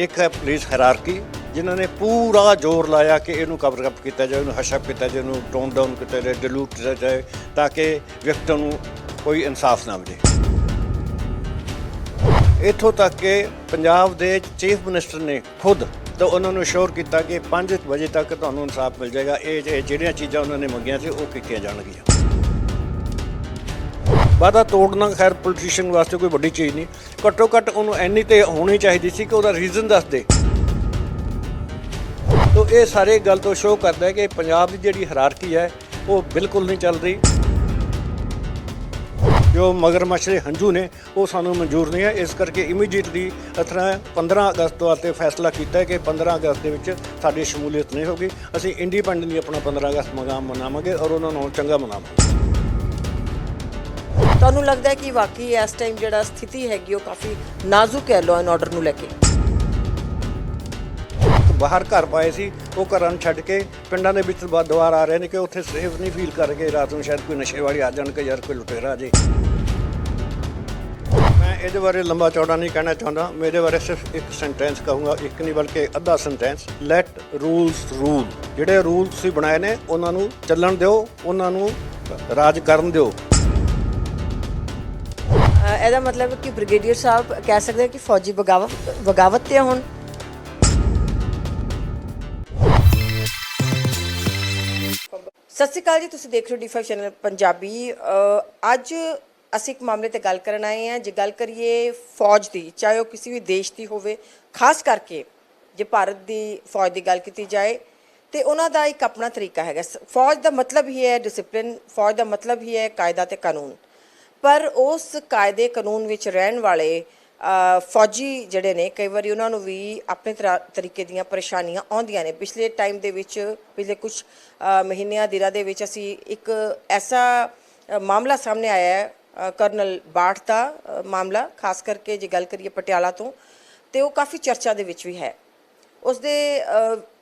ਇੱਕ ਹੈ police hierarchy ਜਿਨ੍ਹਾਂ ਨੇ ਪੂਰਾ ਜ਼ੋਰ ਲਾਇਆ ਕਿ ਇਹਨੂੰ ਕਵਰ ਅਪ ਕੀਤਾ ਜਾਏ, ਇਹਨੂੰ ਹਸ਼ਪ ਕੀਤਾ ਜਾਏ, ਇਹਨੂੰ ਟੋਨ ਡਾਊਨ ਕੀਤਾ ਜਾਏ ਡਿਲੂਟ ਕੀਤਾ ਜਾਏ, ਤਾਂ ਕਿ ਵਿਅਕਤੀ ਨੂੰ ਕੋਈ ਇਨਸਾਫ ਨਾ ਮਿਲੇ। ਇੱਥੋਂ ਤੱਕ ਕਿ ਪੰਜਾਬ ਦੇ ਚੀਫ ਮਿਨਿਸਟਰ ਨੇ ਖੁਦ ਤਾਂ ਉਹਨਾਂ ਨੂੰ ਸ਼ੋਰ ਕੀਤਾ ਕਿ 5 ਵਜੇ ਤੱਕ ਤੁਹਾਨੂੰ ਇਨਸਾਫ ਮਿਲ ਜਾਏਗਾ। ਇਹ ਜਿਹੜੀਆਂ ਚੀਜ਼ਾਂ ਉਹਨਾਂ ਨੇ ਮੰਗੀਆਂ ਸੀ, ਉਹ ਕੀਤੀਆਂ ਜਾਣਗੀਆਂ। ਵਾਦਾ ਤੋੜਨਾ ਖੈਰ ਪੋਲੀਟੀਸ਼ੀਅਨ ਵਾਸਤੇ ਕੋਈ ਵੱਡੀ ਚੀਜ਼ ਨਹੀਂ। ਘੱਟੋ ਘੱਟ ਉਹਨੂੰ ਐਨੀ ਤੇ ਹੋਣੀ ਚਾਹੀਦੀ ਸੀ ਕਿ ਉਹਦਾ ਰੀਜ਼ਨ ਦੱਸ ਦੇ। ਤੋ ਇਹ ਸਾਰੇ ਗੱਲ ਤੋਂ ਸ਼ੋਅ ਕਰਦਾ ਹੈ ਕਿ ਪੰਜਾਬ ਦੀ ਜਿਹੜੀ ਹਰਾਰਕੀ ਹੈ, ਉਹ ਬਿਲਕੁਲ ਨਹੀਂ ਚੱਲ ਰਹੀ। ਜੋ ਮਗਰਮੱਛ ਦੇ ਹੰਝੂ ਨੇ, ਉਹ ਸਾਨੂੰ ਮਨਜ਼ੂਰ ਨਹੀਂ ਹੈ। ਇਸ ਕਰਕੇ ਇਮੀਡੀਏਟਲੀ ਅਥਰਾ 15 ਅਗਸਤ ਤੋਂ ਅਤੇ ਫੈਸਲਾ ਕੀਤਾ ਕਿ 15 ਅਗਸਤ ਦੇ ਵਿੱਚ ਸਾਡੀ ਸ਼ਮੂਲੀਅਤ ਨਹੀਂ ਹੋਗੀ ਅਸੀਂ ਇੰਡੀਪੈਂਡੈਂਟਲੀ ਆਪਣਾ 15 ਅਗਸਤ ਮਗਾਮ ਮਨਾਵਾਂਗੇ ਔਰ ਉਹਨਾਂ ਨੂੰ ਚੰਗਾ ਮਨਾਵਾਂਗੇ। ਤੁਹਾਨੂੰ ਲੱਗਦਾ ਹੈ ਕਿ ਵਾਕਈ ਇਸ ਟਾਈਮ ਜਿਹੜਾ ਸਥਿਤੀ ਹੈਗੀ ਉਹ ਕਾਫੀ ਨਾਜ਼ੁਕ ਹੈ ਲਾਅ ਐਂਡ ਆਰਡਰ ਨੂੰ ਲੈ ਕੇ? ਬਾਹਰ ਘਰ ਪਾਏ ਸੀ, ਉਹ ਘਰਾਂ ਨੂੰ ਛੱਡ ਕੇ ਪਿੰਡਾਂ ਦੇ ਵਿੱਚ ਬਾਅਦ ਦੁਆਰ ਆ ਰਹੇ ਨੇ ਕਿ ਉੱਥੇ ਸੇਫ ਨਹੀਂ ਫੀਲ ਕਰਕੇ ਰਾਤ ਨੂੰ ਸ਼ਾਇਦ ਕੋਈ ਨਸ਼ੇ ਵਾਲੀ ਆ ਜਾਣ ਕਿ ਯਾਰ, ਕੋਈ ਲੁਟੇਰਾ ਆ ਜੇ। ਮੈਂ ਇਹਦੇ ਬਾਰੇ ਲੰਬਾ ਚੌੜਾ ਨਹੀਂ ਕਹਿਣਾ ਚਾਹੁੰਦਾ, ਮੈਂ ਇਹਦੇ ਬਾਰੇ ਸਿਰਫ ਇੱਕ ਸੈਂਟੈਂਸ ਕਹੂੰਗਾ, ਇੱਕ ਨਹੀਂ ਬਲਕਿ ਅੱਧਾ ਸੈਂਟੈਂਸ ਲੈਟ ਰੂਲਸ ਰੂਲ ਜਿਹੜੇ ਰੂਲ ਤੁਸੀਂ ਬਣਾਏ ਨੇ, ਉਹਨਾਂ ਨੂੰ ਚੱਲਣ ਦਿਓ, ਉਹਨਾਂ ਨੂੰ ਰਾਜ ਕਰਨ ਦਿਓ। ਇਹਦਾ ਮਤਲਬ ਕਿ ਬ੍ਰਿਗੇਡੀਅਰ ਸਾਹਿਬ ਕਹਿ ਸਕਦੇ ਆ ਕਿ ਫੌਜੀ ਬਗਾਵਤ ਬਗਾਵਤ ਤੇ ਆ ਹੁਣ। ਸਤਿ ਸ਼੍ਰੀ ਅਕਾਲ ਜੀ, ਤੁਸੀਂ ਦੇਖ ਰਹੇ ਹੋ ਡੀ5 ਚੈਨਲ ਪੰਜਾਬੀ। ਅੱਜ ਅਸੀਂ ਇੱਕ ਮਾਮਲੇ ਤੇ ਗੱਲ ਕਰਨ ਆਏ ਹਾਂ। ਜੇ ਗੱਲ ਕਰੀਏ ਫੌਜ ਦੀ, ਚਾਹੇ ਉਹ ਕਿਸੇ ਵੀ ਦੇਸ਼ ਦੀ ਹੋਵੇ, ਖਾਸ ਕਰਕੇ ਜੇ ਭਾਰਤ ਦੀ ਫੌਜ ਦੀ ਗੱਲ ਕੀਤੀ ਜਾਏ, ਤੇ ਉਹਨਾਂ ਦਾ ਇੱਕ ਆਪਣਾ ਤਰੀਕਾ ਹੈਗਾ। ਸ- ਫੌਜ ਦਾ ਮਤਲਬ ਹੀ ਹੈ ਡਿਸਪਲਿਨ ਫੌਜ ਦਾ ਮਤਲਬ ਹੀ ਹੈ ਕਾਇਦਾ ਤੇ ਕਾਨੂੰਨ। ਪਰ ਉਸ ਕਾਇਦੇ ਕਾਨੂੰਨ ਵਿੱਚ ਰਹਿਣ ਵਾਲੇ ਫੌਜੀ ਜਿਹੜੇ ਨੇ, ਕਈ ਵਾਰੀ ਉਹਨਾਂ ਨੂੰ ਵੀ ਆਪਣੇ ਤਰਾ- ਤਰੀਕੇ ਦੀਆਂ ਪਰੇਸ਼ਾਨੀਆਂ ਆਉਂਦੀਆਂ ਨੇ। ਪਿਛਲੇ ਟਾਈਮ ਦੇ ਵਿੱਚ, ਪਿਛਲੇ ਕੁਝ ਮਹੀਨਿਆਂ ਦਿਨਾਂ ਦੇ ਵਿੱਚ ਅਸੀਂ ਇੱਕ ਐਸਾ ਮਾਮਲਾ ਸਾਹਮਣੇ ਆਇਆ ਹੈ ਕਰਨਲ ਬਾਠ ਦਾ ਮਾਮਲਾ, ਖਾਸ ਕਰਕੇ ਜੇ ਗੱਲ ਕਰੀਏ ਪਟਿਆਲਾ ਤੋਂ, ਤੇ ਉਹ ਕਾਫੀ ਚਰਚਾ ਦੇ ਵਿੱਚ ਵੀ ਹੈ। ਉਸ ਦੇ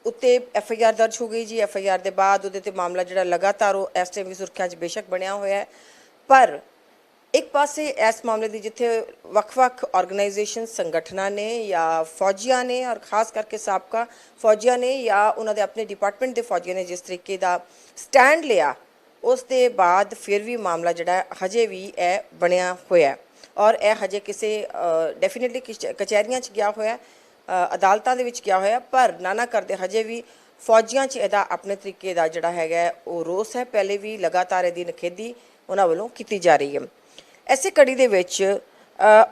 ਉੱਤੇ ਐਫ ਆਈ ਆਰ ਦਰਜ ਹੋ ਗਈ ਜੀ। ਐਫ ਆਈ ਆਰ ਦੇ ਬਾਅਦ ਉਹਦੇ ਤੇ ਮਾਮਲਾ ਜਿਹੜਾ ਲਗਾਤਾਰ ਉਹ ਇਸ ਟਾਈਮ ਵੀ ਸੁਰਖੀਆਂ 'ਚ ਬੇਸ਼ੱਕ ਬਣਿਆ ਹੋਇਆ ਹੈ। ਪਰ ਇੱਕ ਪਾਸੇ ਇਸ ਮਾਮਲੇ ਦੀ ਜਿੱਥੇ ਵੱਖ-ਵੱਖ ਆਰਗੇਨਾਈਜੇਸ਼ਨ ਸੰਗਠਨਾਂ ਨੇ ਜਾਂ ਫੌਜੀਆਂ ਨੇ ਔਰ ਖਾਸ ਕਰਕੇ ਸਾਬਕਾ ਫੌਜੀਆਂ ਨੇ ਜਾਂ ਉਹਨਾਂ ਦੇ ਆਪਣੇ ਡਿਪਾਰਟਮੈਂਟ ਦੇ ਫੌਜੀਆਂ ਨੇ ਜਿਸ ਤਰੀਕੇ ਦਾ ਸਟੈਂਡ ਲਿਆ, ਉਸ ਦੇ ਬਾਅਦ ਫਿਰ ਵੀ ਮਾਮਲਾ ਜਿਹੜਾ ਹਜੇ ਵੀ ਇਹ ਬਣਿਆ ਹੋਇਆ ਔਰ ਇਹ ਹਜੇ ਕਿਸੇ ਡੈਫੀਨਿਟਲੀ ਕਚਹਿਰੀਆਂ 'ਚ ਗਿਆ ਹੋਇਆ ਅਦਾਲਤਾਂ ਦੇ ਵਿੱਚ ਗਿਆ ਹੋਇਆ ਪਰ ਨਾ ਨਾ ਕਰਦੇ ਹਜੇ ਵੀ ਫੌਜੀਆਂ 'ਚ ਇਹਦਾ ਆਪਣੇ ਤਰੀਕੇ ਦਾ ਜਿਹੜਾ ਹੈਗਾ ਉਹ ਰੋਸ ਹੈ, ਪਹਿਲੇ ਵੀ ਲਗਾਤਾਰ ਇਹਦੀ ਨਖੇਦੀ ਉਹਨਾਂ ਵੱਲੋਂ ਕੀਤੀ ਜਾ ਰਹੀ ਹੈ। ਐਸੇ ਕੜੀ ਦੇ ਵਿੱਚ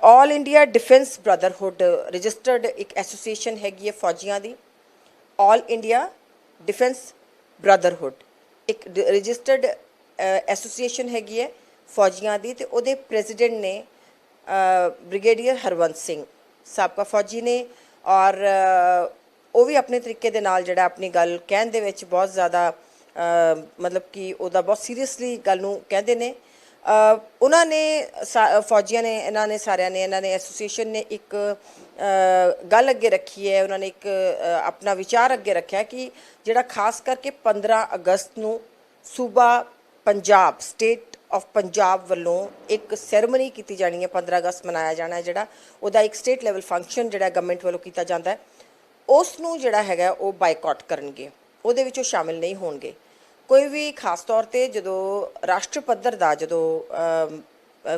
all India defence brotherhood registered ਇੱਕ ਐਸੋਸੀਏਸ਼ਨ ਹੈਗੀ ਹੈ ਫੌਜੀਆਂ ਦੀ ਆਲ ਇੰਡੀਆ ਡਿਫੈਂਸ ਬ੍ਰਦਰਹੁੱਡ ਇੱਕ ਰਜਿਸਟਰਡ ਐਸੋਸੀਏਸ਼ਨ ਹੈਗੀ ਹੈ ਫੌਜੀਆਂ ਦੀ ਤੇ ਉਹਦੇ ਪ੍ਰੈਜ਼ੀਡੈਂਟ ਨੇ ਬ੍ਰਿਗੇਡੀਅਰ ਹਰਵੰਤ ਸਿੰਘ ਸਾਬਕਾ ਫੌਜੀ ਨੇ ਔਰ ਉਹ ਵੀ ਆਪਣੇ ਤਰੀਕੇ ਦੇ ਨਾਲ ਜਿਹੜਾ ਆਪਣੀ ਗੱਲ ਕਹਿਣ ਦੇ ਵਿੱਚ ਬਹੁਤ ਜ਼ਿਆਦਾ ਮਤਲਬ ਕਿ ਉਹਦਾ ਬਹੁਤ ਸੀਰੀਅਸਲੀ ਗੱਲ ਨੂੰ ਕਹਿੰਦੇ ਨੇ ਉਹਨਾਂ ਨੇ ਸਾ- ਫੌਜੀਆਂ ਨੇ, ਇਹਨਾਂ ਨੇ ਸਾਰਿਆਂ ਨੇ, ਇਹਨਾਂ ਨੇ ਐਸੋਸੀਏਸ਼ਨ ਨੇ ਇੱਕ ਗੱਲ ਅੱਗੇ ਰੱਖੀ ਹੈ, ਉਹਨਾਂ ਨੇ ਇੱਕ ਆਪਣਾ ਵਿਚਾਰ ਅੱਗੇ ਰੱਖਿਆ ਕਿ ਜਿਹੜਾ ਖਾਸ ਕਰਕੇ 15 ਅਗਸਤ ਨੂੰ ਸੂਬਾ ਪੰਜਾਬ ਸਟੇਟ ਆਫ ਪੰਜਾਬ ਵੱਲੋਂ ਇੱਕ ਸੈਰੇਮਨੀ ਕੀਤੀ ਜਾਣੀ ਹੈ 15 ਅਗਸਤ ਮਨਾਇਆ ਜਾਣਾ ਹੈ, ਜਿਹੜਾ ਉਹਦਾ ਇੱਕ ਸਟੇਟ ਲੈਵਲ ਫੰਕਸ਼ਨ ਜਿਹੜਾ ਗਵਰਨਮੈਂਟ ਵੱਲੋਂ ਕੀਤਾ ਜਾਂਦਾ ਹੈ। ਉਸ ਨੂੰ ਜਿਹੜਾ ਹੈਗਾ, ਉਹ ਬਾਈਕਾਟ ਕਰਨਗੇ। ਉਹਦੇ ਵਿੱਚ ਉਹ ਸ਼ਾਮਿਲ ਨਹੀਂ ਹੋਣਗੇ। ਕੋਈ ਵੀ ਖਾਸ ਤੌਰ ਤੇ ਜਦੋਂ ਰਾਸ਼ਟਰ ਪੱਧਰ ਦਾ, ਜਦੋਂ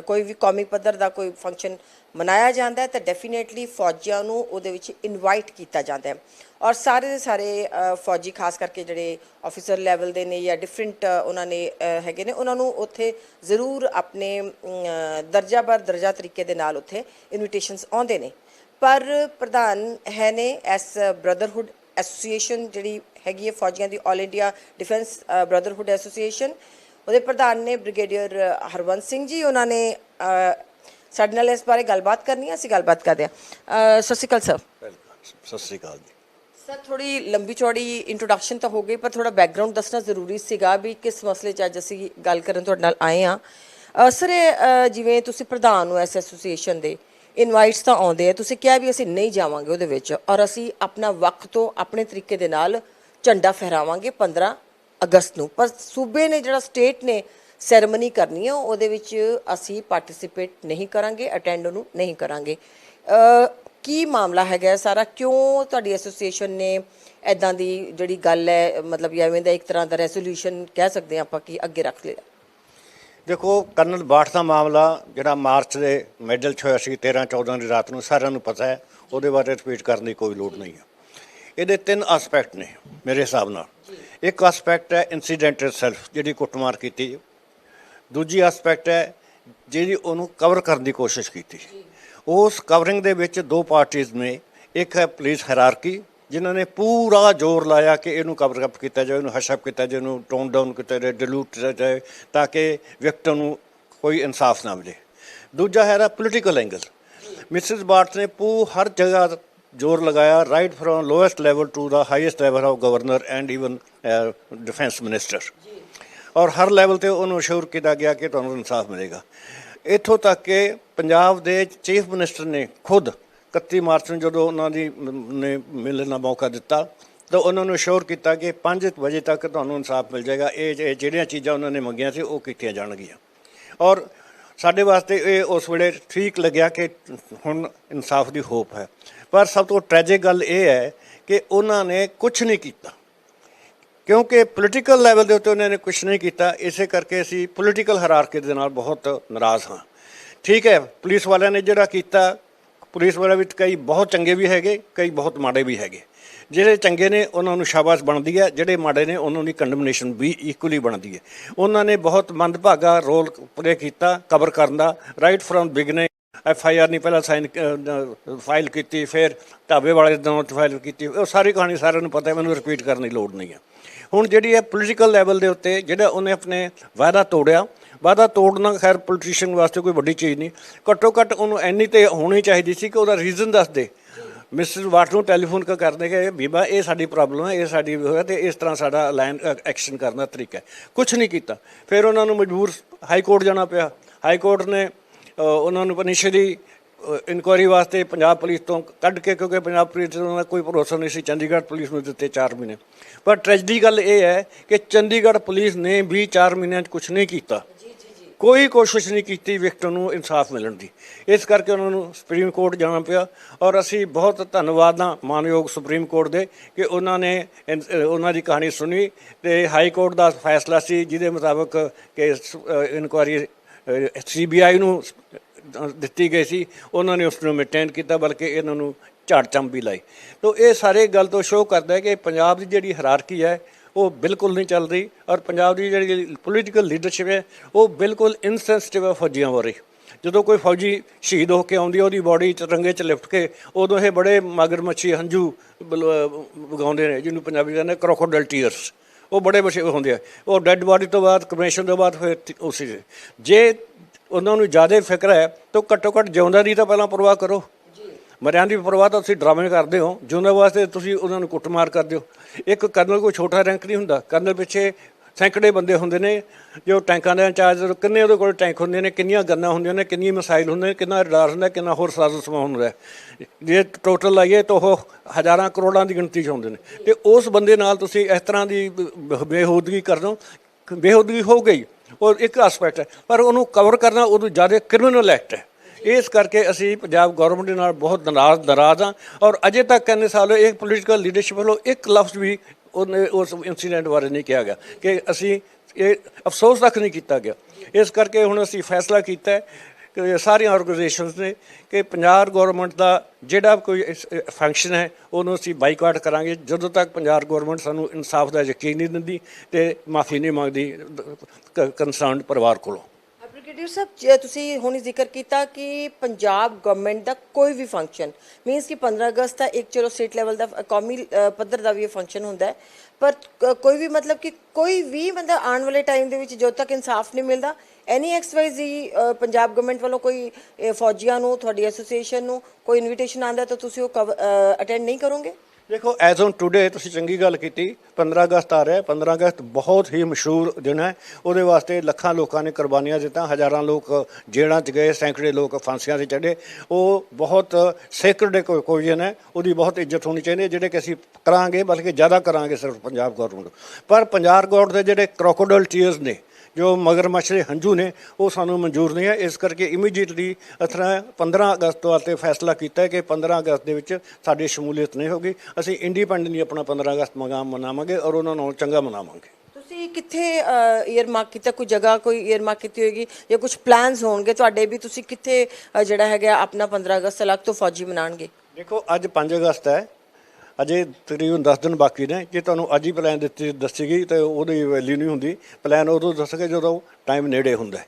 ਕੋਈ ਵੀ ਕੌਮੀ ਪੱਧਰ ਦਾ ਕੋਈ ਫੰਕਸ਼ਨ ਮਨਾਇਆ ਜਾਂਦਾ ਹੈ, ਤਾਂ ਡੈਫੀਨੇਟਲੀ ਫੌਜੀਆਂ ਨੂੰ ਉਹਦੇ ਵਿੱਚ ਇਨਵਾਈਟ ਕੀਤਾ ਜਾਂਦਾ ਹੈ। ਔਰ ਸਾਰੇ ਦੇ ਸਾਰੇ ਫੌਜੀ ਖਾਸ ਕਰਕੇ ਜਿਹੜੇ ਆਫੀਸਰ ਲੈਵਲ ਦੇ ਨੇ ਜਾਂ ਡਿਫਰੈਂਟ ਉਹਨਾਂ ਨੇ ਹੈਗੇ ਨੇ, ਉਹਨਾਂ ਨੂੰ ਉੱਥੇ ਜ਼ਰੂਰ ਆਪਣੇ ਦਰਜਾ ਬਰ ਦਰਜਾ ਤਰੀਕੇ ਦੇ ਨਾਲ ਉੱਥੇ ਇਨਵੀਟੇਸ਼ਨਸ ਆਉਂਦੇ ਨੇ। ਪਰ ਪ੍ਰਧਾਨ ਹੈ ਨੇ ਐਸ ਬ੍ਰਦਰਹੁੱਡ ਐਸੋਸੀਏਸ਼ਨ ਜਿਹੜੀ ਹੈਗੀ ਹੈ ਫੌਜੀਆਂ ਦੀ 올 ਇੰਡੀਆ ਡਿਫੈਂਸ ਬ੍ਰਦਰਹੁੱਡ ਐਸੋਸੀਏਸ਼ਨ ਉਹਦੇ ਪ੍ਰਧਾਨ ਨੇ ਬ੍ਰਿਗੇਡੀਅਰ ਹਰਵੰਤ ਸਿੰਘ ਜੀ ਉਹਨਾਂ ਨੇ ਸਾਡੇ ਨਾਲ ਇਸ ਬਾਰੇ ਗੱਲਬਾਤ ਕਰਨੀ ਹੈ ਅਸੀਂ ਗੱਲਬਾਤ ਕਰਦੇ ਹਾਂ। ਸਤਿ ਸ਼੍ਰੀ ਅਕਾਲ ਸਰ। ਸਤਿ ਸ੍ਰੀ ਅਕਾਲ ਜੀ। ਸਰ ਥੋੜੀ ਲੰਬੀ ਚੌੜੀ ਇੰਟਰੋਡਕਸ਼ਨ ਤਾਂ ਹੋ ਗਈ ਪਰ ਥੋੜਾ ਬੈਕਗ੍ਰਾਉਂਡ ਦੱਸਣਾ ਜ਼ਰੂਰੀ ਸੀਗਾ ਵੀ ਕਿਸ ਮਸਲੇ 'ਚ ਅੱਜ ਅਸੀਂ ਗੱਲ ਕਰਨ ਤੁਹਾਡੇ ਨਾਲ ਆਏ ਆ ਸਰ ਜਿਵੇਂ ਤੁਸੀਂ ਪ੍ਰਧਾਨ ਹੋ ਇਸ ਐਸੋਸੀਏਸ਼ਨ ਦੇ ਇਨਵਾਈਟਸ ਤਾਂ ਆਉਂਦੇ ਆ ਤੁਸੀਂ ਕਿਹਾ ਵੀ ਅਸੀਂ ਨਹੀਂ ਜਾਵਾਂਗੇ ਉਹਦੇ ਵਿੱਚ ਔਰ ਅਸੀਂ ਆਪਣਾ ਵਕਤ ਤੋਂ ਆਪਣੇ ਤਰੀਕੇ ਦੇ ਨਾਲ ਝੰਡਾ ਫਹਿਰਾਵਾਂਗੇ 15 ਅਗਸਤ ਨੂੰ। ਪਰ ਸੂਬੇ ਨੇ ਜਿਹੜਾ ਸਟੇਟ ਨੇ ਸੈਰੇਮਨੀ ਕਰਨੀ ਹੈ ਉਹਦੇ ਵਿੱਚ ਅਸੀਂ ਪਾਰਟਿਸਿਪੇਟ ਨਹੀਂ ਕਰਾਂਗੇ ਅਟੈਂਡ ਉਹਨੂੰ ਨਹੀਂ ਕਰਾਂਗੇ। ਕੀ ਮਾਮਲਾ ਹੈਗਾ ਸਾਰਾ? ਕਿਉਂ ਤੁਹਾਡੀ ਐਸੋਸੀਏਸ਼ਨ ਨੇ ਐਦਾਂ ਦੀ ਜਿਹੜੀ ਗੱਲ ਹੈ, ਮਤਲਬ ਜਾਂ ਐਵੇਂ ਦਾ ਇੱਕ ਤਰ੍ਹਾਂ ਦਾ ਰੈਜ਼ੋਲੂਸ਼ਨ ਕਹਿ ਸਕਦੇ ਹਾਂ ਆਪਾਂ ਕਿ ਅੱਗੇ ਰੱਖ ਲਿਆ? ਦੇਖੋ ਕਰਨਲ ਬਾਠ ਦਾ ਮਾਮਲਾ, ਜਿਹੜਾ ਮਾਰਚ ਦੇ ਮੈਡਲ 'ਚ ਹੋਇਆ ਸੀ 13 14 ਦੀ ਰਾਤ ਨੂੰ, ਸਾਰਿਆਂ ਨੂੰ ਪਤਾ ਹੈ, ਉਹਦੇ ਬਾਰੇ ਰਿਪੀਟ ਕਰਨ ਦੀ ਕੋਈ ਲੋੜ ਨਹੀਂ ਹੈ ਇਹਦੇ ਤਿੰਨ ਐਸਪੈਕਟ ਨੇ ਮੇਰੇ ਹਿਸਾਬ ਨਾਲ। ਇੱਕ ਐਸਪੈਕਟ ਹੈ ਇਨਸੀਡੈਂਟ ਇਟਸੈਲਫ ਜਿਹੜੀ ਕੁੱਟਮਾਰ ਕੀਤੀ। ਦੂਜੀ ਐਸਪੈਕਟ ਹੈ ਜਿਹੜੀ ਉਹਨੂੰ ਕਵਰ ਕਰਨ ਦੀ ਕੋਸ਼ਿਸ਼ ਕੀਤੀ। ਉਸ ਕਵਰਿੰਗ ਦੇ ਵਿੱਚ ਦੋ ਪਾਰਟੀਆਂ ਨੇ। ਇੱਕ ਹੈ ਪੁਲਿਸ ਹਾਇਰਾਰਕੀ ਜਿਨ੍ਹਾਂ ਨੇ ਪੂਰਾ ਜ਼ੋਰ ਲਾਇਆ ਕਿ ਇਹਨੂੰ ਕਵਰ ਅਪ ਕੀਤਾ ਜਾਵੇ, ਇਹਨੂੰ ਹਸ਼ਅਪ ਕੀਤਾ ਜਾਵੇ, ਇਹਨੂੰ ਟੋਨ ਡਾਊਨ ਕੀਤਾ ਜਾਵੇ ਡਿਲੂਟ ਕੀਤਾ ਜਾਵੇ, ਤਾਂ ਕਿ ਵਿਕਟਮ ਨੂੰ ਕੋਈ ਇਨਸਾਫ ਨਾ ਮਿਲੇ। ਦੂਜਾ ਹੈ ਪੋਲੀਟੀਕਲ ਐਂਗਲ ਮਿਸਿਸ ਬਾਰਟ ਨੇ ਪੂ, ਹਰ ਜਗ੍ਹਾ ਜ਼ੋਰ ਲਗਾਇਆ right from lowest level to the highest level of governor and even defence minister ਔਰ ਹਰ ਲੈਵਲ ਤੇ ਉਹਨੂੰ ਅਸ਼ੋਰ ਕੀਤਾ ਗਿਆ ਕਿ ਤੁਹਾਨੂੰ ਇਨਸਾਫ ਮਿਲੇਗਾ। ਇੱਥੋਂ ਤੱਕ ਕਿ ਪੰਜਾਬ ਦੇ ਚੀਫ ਮਿਨਿਸਟਰ ਨੇ ਖੁਦ 31 ਮਾਰਚ ਨੂੰ ਜਦੋਂ ਉਹਨਾਂ ਦੀ ਨੇ ਮਿਲਣ ਦਾ ਮੌਕਾ ਦਿੱਤਾ ਤਾਂ ਉਹਨਾਂ ਨੂੰ ਅਸ਼ੋਰ ਕੀਤਾ ਕਿ 5 ਵਜੇ ਤੱਕ ਤੁਹਾਨੂੰ ਇਨਸਾਫ ਮਿਲ ਜਾਏਗਾ। ਇਹ ਜਿਹੜੀਆਂ ਚੀਜ਼ਾਂ ਉਹਨਾਂ ਨੇ ਮੰਗੀਆਂ ਸੀ ਉਹ ਕੀਤੀਆਂ ਜਾਣਗੀਆਂ। ਔਰ ਸਾਡੇ ਵਾਸਤੇ ਇਹ ਉਸ ਵੇਲੇ ਠੀਕ ਲੱਗਿਆ ਕਿ ਹੁਣ ਇਨਸਾਫ ਦੀ ਹੋਪ ਹੈ। ਪਰ ਸਭ ਤੋਂ ਟ੍ਰੈਜਿਕ ਗੱਲ ਇਹ ਹੈ ਕਿ ਉਹਨਾਂ ਨੇ ਕੁਝ ਨਹੀਂ ਕੀਤਾ। ਕਿਉਂਕਿ ਪੋਲੀਟੀਕਲ ਲੈਵਲ ਦੇ ਉੱਤੇ ਉਹਨਾਂ ਨੇ ਕੁਝ ਨਹੀਂ ਕੀਤਾ, ਇਸੇ ਕਰਕੇ ਅਸੀਂ ਪੋਲੀਟੀਕਲ ਹਰਾਰਕੀ ਦੇ ਨਾਲ ਬਹੁਤ ਨਾਰਾਜ਼ ਹਾਂ। ਠੀਕ ਹੈ, ਪੁਲਿਸ ਵਾਲਿਆਂ ਨੇ ਜਿਹੜਾ ਕੀਤਾ, ਪੁਲਿਸ ਵਾਲਿਆਂ ਵਿੱਚ ਕਈ ਬਹੁਤ ਚੰਗੇ ਵੀ ਹੈਗੇ, ਕਈ ਬਹੁਤ ਮਾੜੇ ਵੀ ਹੈਗੇ। ਜਿਹੜੇ ਚੰਗੇ ਨੇ, ਉਹਨਾਂ ਨੂੰ ਸ਼ਾਬਾਸ਼ ਬਣਦੀ ਹੈ, ਜਿਹੜੇ ਮਾੜੇ ਨੇ, ਉਹਨਾਂ ਦੀ ਕੰਡਮਨੇਸ਼ਨ ਵੀ ਇਕੁਅਲੀ ਬਣਦੀ ਹੈ। ਉਹਨਾਂ ਨੇ ਬਹੁਤ ਮੰਦਭਾਗਾ ਰੋਲ ਪਲੇ ਕੀਤਾ ਕਵਰ ਕਰਨ ਦਾ right from beginning F I R ਨਹੀਂ ਪਹਿਲਾਂ ਸਾਈਨ ਫਾਈਲ ਕੀਤੀ, ਫਿਰ ਢਾਬੇ ਵਾਲੇ ਦਿਨੋਂ ਫਾਈਲ ਕੀਤੀ। ਉਹ ਸਾਰੀ ਕਹਾਣੀ ਸਾਰਿਆਂ ਨੂੰ ਪਤਾ ਹੈ, ਮੈਨੂੰ ਰਿਪੀਟ ਕਰਨ ਦੀ ਲੋੜ ਨਹੀਂ ਹੈ। ਹੁਣ ਜਿਹੜੀ ਹੈ ਪੋਲੀਟੀਕਲ ਲੈਵਲ ਦੇ ਉੱਤੇ ਜਿਹੜਾ ਉਹਨੇ ਆਪਣੇ ਵਾਅਦਾ ਤੋੜਿਆ, ਵਾਅਦਾ ਤੋੜਨਾ ਖੈਰ ਪੋਲੀਟੀਸ਼ੀਅਨ ਵਾਸਤੇ ਕੋਈ ਵੱਡੀ ਚੀਜ਼ ਨਹੀਂ। ਘੱਟੋ ਘੱਟ ਉਹਨੂੰ ਐਨੀ ਤੇ ਹੋਣੀ ਚਾਹੀਦੀ ਸੀ ਕਿ ਉਹਦਾ ਰੀਜ਼ਨ ਦੱਸ ਦੇ। ਮਿਸਟਰ ਵਾਟ ਨੂੰ ਟੈਲੀਫੋਨ ਕਰ ਕਰਦੇ ਕਿ ਬੀਬਾ, ਇਹ ਸਾਡੀ ਪ੍ਰੋਬਲਮ ਹੈ, ਇਹ ਸਾਡੀ ਹੋਇਆ ਤੇ ਇਸ ਤਰ੍ਹਾਂ ਸਾਡਾ ਲਾਈਨ ਐਕਸ਼ਨ ਕਰਨ ਦਾ ਤਰੀਕਾ ਹੈ। ਕੁਝ ਨਹੀਂ ਕੀਤਾ। ਫਿਰ ਉਹਨਾਂ ਨੂੰ ਮਜਬੂਰ ਹਾਈ ਕੋਰਟ ਜਾਣਾ ਪਿਆ। ਹਾਈ ਕੋਰਟ ਨੇ ਉਹਨਾਂ ਨੂੰ ਪਨਿਸ਼ਰੀ ਇਨਕੁਆਇਰੀ ਵਾਸਤੇ ਪੰਜਾਬ ਪੁਲਿਸ ਤੋਂ ਕੱਢ ਕੇ, ਕਿਉਂਕਿ ਪੰਜਾਬ ਪੁਲਿਸ ਉਹਨਾਂ ਦਾ ਕੋਈ ਭਰੋਸਾ ਨਹੀਂ ਸੀ, ਚੰਡੀਗੜ੍ਹ ਪੁਲਿਸ ਨੂੰ ਦਿੱਤੇ 4 ਮਹੀਨੇ। ਪਰ ਟ੍ਰੈਜਡੀ ਗੱਲ ਇਹ ਹੈ ਕਿ ਚੰਡੀਗੜ੍ਹ ਪੁਲਿਸ ਨੇ ਵੀ 4 ਮਹੀਨਿਆਂ 'ਚ ਕੁਝ ਨਹੀਂ ਕੀਤਾ। ਕੋਈ ਕੋਸ਼ਿਸ਼ ਨਹੀਂ ਕੀਤੀ ਵਿਕਟਮ ਨੂੰ ਇਨਸਾਫ ਮਿਲਣ ਦੀ। ਇਸ ਕਰਕੇ ਉਹਨਾਂ ਨੂੰ ਸੁਪਰੀਮ ਕੋਰਟ ਜਾਣਾ ਪਿਆ ਔਰ ਅਸੀਂ ਬਹੁਤ ਧੰਨਵਾਦ ਹਾਂ ਮਾਨਯੋਗ ਸੁਪਰੀਮ ਕੋਰਟ ਦੇ ਕਿ ਉਹਨਾਂ ਨੇ ਉਹਨਾਂ ਦੀ ਕਹਾਣੀ ਸੁਣੀ ਤੇ ਹਾਈ ਕੋਰਟ ਦਾ ਫੈਸਲਾ ਸੀ ਜਿਹਦੇ ਮੁਤਾਬਕ ਕਿ ਇਨਕੁਆਰੀ ਸੀਬੀਆਈ ਨੂੰ ਦਿੱਤੀ ਗਈ ਸੀ। ਉਹਨਾਂ ਨੇ ਉਸ ਨੂੰ ਮੇਨਟੇਨ ਕੀਤਾ, ਬਲਕਿ ਇਹਨਾਂ ਨੂੰ ਝਾੜ ਚੰਬ ਵੀ ਲਾਈ। ਤੋ ਇਹ ਸਾਰੇ ਗੱਲ ਤੋਂ ਸ਼ੋਅ ਕਰਦਾ ਹੈ ਕਿ ਪੰਜਾਬ ਦੀ ਜਿਹੜੀ ਹਰਾਰਕੀ ਹੈ, ਉਹ ਬਿਲਕੁਲ ਨਹੀਂ ਚੱਲ ਰਹੀ। ਔਰ ਪੰਜਾਬ ਦੀ ਜਿਹੜੀ ਪੋਲੀਟੀਕਲ ਲੀਡਰਸ਼ਿਪ ਹੈ, ਉਹ ਬਿਲਕੁਲ ਇਨਸੈਂਸਿਟਿਵ ਹੈ ਫੌਜੀਆਂ ਬਾਰੇ। ਜਦੋਂ ਕੋਈ ਫੌਜੀ ਸ਼ਹੀਦ ਹੋ ਕੇ ਆਉਂਦੀ ਹੈ, ਉਹਦੀ ਬਾਡੀ ਤਿਰੰਗੇ ਚ ਲਿਫਟ ਕੇ, ਉਦੋਂ ਇਹ ਬੜੇ ਮਗਰਮੱਛੀ ਹੰਝੂ ਵਗਾਉਂਦੇ ਨੇ, ਜਿਹਨੂੰ ਪੰਜਾਬੀ ਕਹਿੰਦੇ ਕ੍ਰੋਕੋਡਾਈਲ ਟੀਅਰਸ ਉਹ ਬੜੇ ਬਛੇ ਹੁੰਦੇ ਆ। ਉਹ ਡੈੱਡ ਬਾਡੀ ਤੋਂ ਬਾਅਦ ਕ੍ਰਮੇਸ਼ਨ ਤੋਂ ਬਾਅਦ ਫਿਰ ਤ- ਉਸੇ ਜੇ ਉਹਨਾਂ ਨੂੰ ਜ਼ਿਆਦਾ ਫਿਕਰ ਹੈ, ਤਾਂ ਘੱਟੋ ਘੱਟ ਜਿਉਂਦਾ ਦੀ ਤਾਂ ਪਹਿਲਾਂ ਪਰਵਾਹ ਕਰੋ। ਮਰਿਆਂ ਦੀ ਪਰਵਾਹ ਤਾਂ ਤੁਸੀਂ ਡਰਾਮੇ ਕਰਦੇ ਹੋ। ਜਿਉਂਦੇ ਵਾਸਤੇ ਤੁਸੀਂ ਉਹਨਾਂ ਨੂੰ ਕੁੱਟਮਾਰ ਕਰਦੇ ਹੋ। ਇੱਕ ਕਰਨਲ ਕੋਈ ਛੋਟਾ ਰੈਂਕ ਨਹੀਂ ਹੁੰਦਾ। ਕਰਨਲ ਪਿੱਛੇ ਸੈਂਕੜੇ ਬੰਦੇ ਹੁੰਦੇ ਨੇ, ਜੋ ਟੈਂਕਾਂ ਦੇ ਇੰਚਾਰਜ, ਕਿੰਨੇ ਉਹਦੇ ਕੋਲ ਟੈਂਕ ਹੁੰਦੇ ਨੇ, ਕਿੰਨੀਆਂ ਗੰਨਾਂ ਹੁੰਦੀਆਂ ਨੇ, ਕਿੰਨੀ ਮਿਸਾਈਲ ਹੁੰਦੇ ਨੇ, ਕਿੰਨਾ ਰਡਾਰ ਹੁੰਦਾ, ਕਿੰਨਾ ਹੋਰ ਸਾਜ਼ੋ ਸਮਾਨ ਹੁੰਦਾ ਜੇ ਟੋਟਲ ਲਾਈਏ ਤਾਂ ਉਹ ਹਜ਼ਾਰਾਂ ਕਰੋੜਾਂ ਦੀ ਗਿਣਤੀ 'ਚ ਹੁੰਦੇ ਨੇ। ਤੇ ਉਸ ਬੰਦੇ ਨਾਲ ਤੁਸੀਂ ਇਸ ਤਰ੍ਹਾਂ ਦੀ ਬ- ਬੇਹੂਦਗੀ ਕਰ ਦੋ, ਬੇਹੂਦਗੀ ਹੋ ਗਈ, ਔਰ ਇੱਕ ਐਸਪੈਕਟ ਹੈ, ਪਰ ਉਹਨੂੰ ਕਵਰ ਕਰਨਾ ਉਦੋਂ ਜ਼ਿਆਦਾ ਕ੍ਰਿਮੀਨਲ ਐਕਟ ਹੈ। ਇਸ ਕਰਕੇ ਅਸੀਂ ਪੰਜਾਬ ਗਵਰਨਮੈਂਟ ਦੇ ਨਾਲ ਬਹੁਤ ਨਾਰਾਜ਼ ਨਾਰਾਜ਼ ਹਾਂ, ਔਰ ਅਜੇ ਤੱਕ ਕਹਿੰਦੇ ਸਾਲ ਇਹ ਪੋਲੀਟੀਕਲ ਲੀਡਰਸ਼ਿਪ ਵੱਲੋਂ ਇੱਕ ਲਫ਼ਜ਼ ਵੀ ਉਹਨੇ ਉਸ ਇਨਸੀਡੈਂਟ ਬਾਰੇ ਨਹੀਂ ਕਿਹਾ ਗਿਆ ਕਿ ਅਸੀਂ ਇਹ ਅਫਸੋਸ ਤੱਕ ਨਹੀਂ ਕੀਤਾ ਗਿਆ। ਇਸ ਕਰਕੇ ਹੁਣ ਅਸੀਂ ਫੈਸਲਾ ਕੀਤਾ ਹੈ ਕਿ ਸਾਰੀਆਂ ਆਰਗੇਨਾਈਜੇਸ਼ਨਸ ਨੇ ਕਿ ਪੰਜਾਬ ਗਵਰਨਮੈਂਟ ਦਾ ਜਿਹੜਾ ਕੋਈ ਫੰਕਸ਼ਨ ਹੈ, ਉਹਨੂੰ ਅਸੀਂ ਬਾਈਕਾਟ ਕਰਾਂਗੇ। ਜਦੋਂ ਤੱਕ ਪੰਜਾਬ ਗਵਰਨਮੈਂਟ ਸਾਨੂੰ ਇਨਸਾਫ ਦਾ ਯਕੀਨ ਨਹੀਂ ਦਿੰਦੀ ਤੇ ਮਾਫੀ ਨਹੀਂ ਮੰਗਦੀ ਕੰਸਰਨਡ ਪਰਿਵਾਰ ਕੋਲੋਂ। ਐਪਲੀਕੇਟਿਵ ਸਾਹਿਬ, ਜੇ ਤੁਸੀਂ ਹੁਣ ਜ਼ਿਕਰ ਕੀਤਾ ਕਿ ਪੰਜਾਬ ਗਵਰਨਮੈਂਟ ਦਾ ਕੋਈ ਵੀ ਫੰਕਸ਼ਨ ਮੀਨਸ ਕਿ 15 ਅਗਸਤ ਦਾ ਇੱਕ ਚਲੋ ਸਟੇਟ ਲੈਵਲ ਦਾ ਕੌਮੀ ਪੱਧਰ ਦਾ ਵੀ ਇਹ ਫੰਕਸ਼ਨ ਹੁੰਦਾ ਹੈ। ਪਰ ਕੋਈ ਵੀ ਮਤਲਬ ਕਿ ਕੋਈ ਵੀ ਮਤਲਬ ਆਉਣ ਵਾਲੇ ਟਾਈਮ ਦੇ ਵਿੱਚ ਜਦੋਂ ਤੱਕ ਇਨਸਾਫ ਨਹੀਂ ਮਿਲਦਾ ਐਨੀ ਐਕਸਵਾਈਜ਼ ਪੰਜਾਬ ਗਵਰਨਮੈਂਟ ਵੱਲੋਂ ਕੋਈ ਫੌਜੀਆਂ ਨੂੰ, ਤੁਹਾਡੀ ਐਸੋਸੀਏਸ਼ਨ ਨੂੰ ਕੋਈ ਇਨਵੀਟੇਸ਼ਨ ਆਉਂਦਾ ਤਾਂ ਤੁਸੀਂ ਉਹ ਅਟੈਂਡ ਨਹੀਂ ਕਰੋਗੇ? ਦੇਖੋ ਐਜ਼ ਔਨ ਟੁਡੇ ਤੁਸੀਂ ਚੰਗੀ ਗੱਲ ਕੀਤੀ 15 ਅਗਸਤ ਆ ਰਿਹਾ ਹੈ। 15 ਅਗਸਤ ਬਹੁਤ ਹੀ ਮਸ਼ਹੂਰ ਦਿਨ ਹੈ ਉਹਦੇ ਵਾਸਤੇ ਲੱਖਾਂ ਲੋਕਾਂ ਨੇ ਕੁਰਬਾਨੀਆਂ ਦਿੱਤਾ ਹਜ਼ਾਰਾਂ ਲੋਕ ਜੇਲ੍ਹਾਂ 'ਚ ਗਏ, ਸੈਂਕੜੇ ਲੋਕ ਫਾਂਸੀਆਂ ਤੇ ਚੜ੍ਹੇ ਉਹ ਬਹੁਤ ਸੇਕਰਡ ਕੋਜਨ ਹੈ, ਉਹਦੀ ਬਹੁਤ ਇੱਜ਼ਤ ਹੋਣੀ ਚਾਹੀਦੀ ਹੈ, ਜਿਹੜੇ ਕਿ ਅਸੀਂ ਕਰਾਂਗੇ, ਬਲਕਿ ਜ਼ਿਆਦਾ ਕਰਾਂਗੇ ਸਿਰਫ ਪੰਜਾਬ ਗਵਰਨਮੈਂਟ ਪਰ ਪੰਜਾਬ ਗਵਰਨਮੈਂਟ ਦੇ ਜਿਹੜੇ ਕ੍ਰੋਕੋਡਾਈਲ ਟੀਅਰਸ ਨੇ ਜੋ ਮਗਰਮੱਛ ਦੇ ਹੰਝੂ ਨੇ ਉਹ ਸਾਨੂੰ ਮਨਜ਼ੂਰ ਨਹੀਂ ਹੈ। ਇਸ ਕਰਕੇ ਇਮੀਡੀਏਟਲੀ ਅਥਰਾ 15 ਅਗਸਤ ਵਾਸਤੇ ਫੈਸਲਾ ਕੀਤਾ ਹੈ ਕਿ 15 ਅਗਸਤ ਦੇ ਵਿੱਚ ਸਾਡੀ ਸ਼ਮੂਲੀਅਤ ਨਹੀਂ ਹੋਗੀ ਅਸੀਂ ਇੰਡੀਪੈਂਡੈਂਟਲੀ ਆਪਣਾ 15 ਅਗਸਤ ਮਗਾ ਮਨਾਵਾਂਗੇ ਔਰ ਉਹਨਾਂ ਨੂੰ ਚੰਗਾ ਮਨਾਵਾਂਗੇ। ਤੁਸੀਂ ਕਿੱਥੇ ਈਅਰ ਮਾਰਕ ਕੀਤਾ? ਕੋਈ ਜਗ੍ਹਾ ਕੋਈ ਈਅਰ ਮਾਰਕ ਕੀਤੀ ਹੋਏਗੀ? ਜਾਂ ਕੁਝ ਪਲਾਨਸ ਹੋਣਗੇ? ਤੁਹਾਡੇ ਵੀ ਤੁਸੀਂ ਕਿੱਥੇ ਜਿਹੜਾ ਹੈਗਾ ਆਪਣਾ 15 ਅਗਸਤ ਅਲੱਗ ਤੋਂ ਫੌਜੀ ਮਨਾਣਗੇ ਦੇਖੋ ਅੱਜ 5 ਅਗਸਤ ਹੈ। ਅਜੇ ਤਕਰੀਬਨ 10 ਦਿਨ ਬਾਕੀ ਨੇ। ਜੇ ਤੁਹਾਨੂੰ ਅੱਜ ਹੀ ਪਲਾਨ ਦਿੱਤੀ ਦੱਸੀ ਗਈ ਤੇ ਉਹਦੀ ਵੈਲਿਊ ਨਹੀਂ ਹੁੰਦੀ। ਪਲਾਨ ਉਦੋਂ ਦੱਸਗੇ ਜਦੋਂ ਟਾਈਮ ਨੇੜੇ ਹੁੰਦਾ।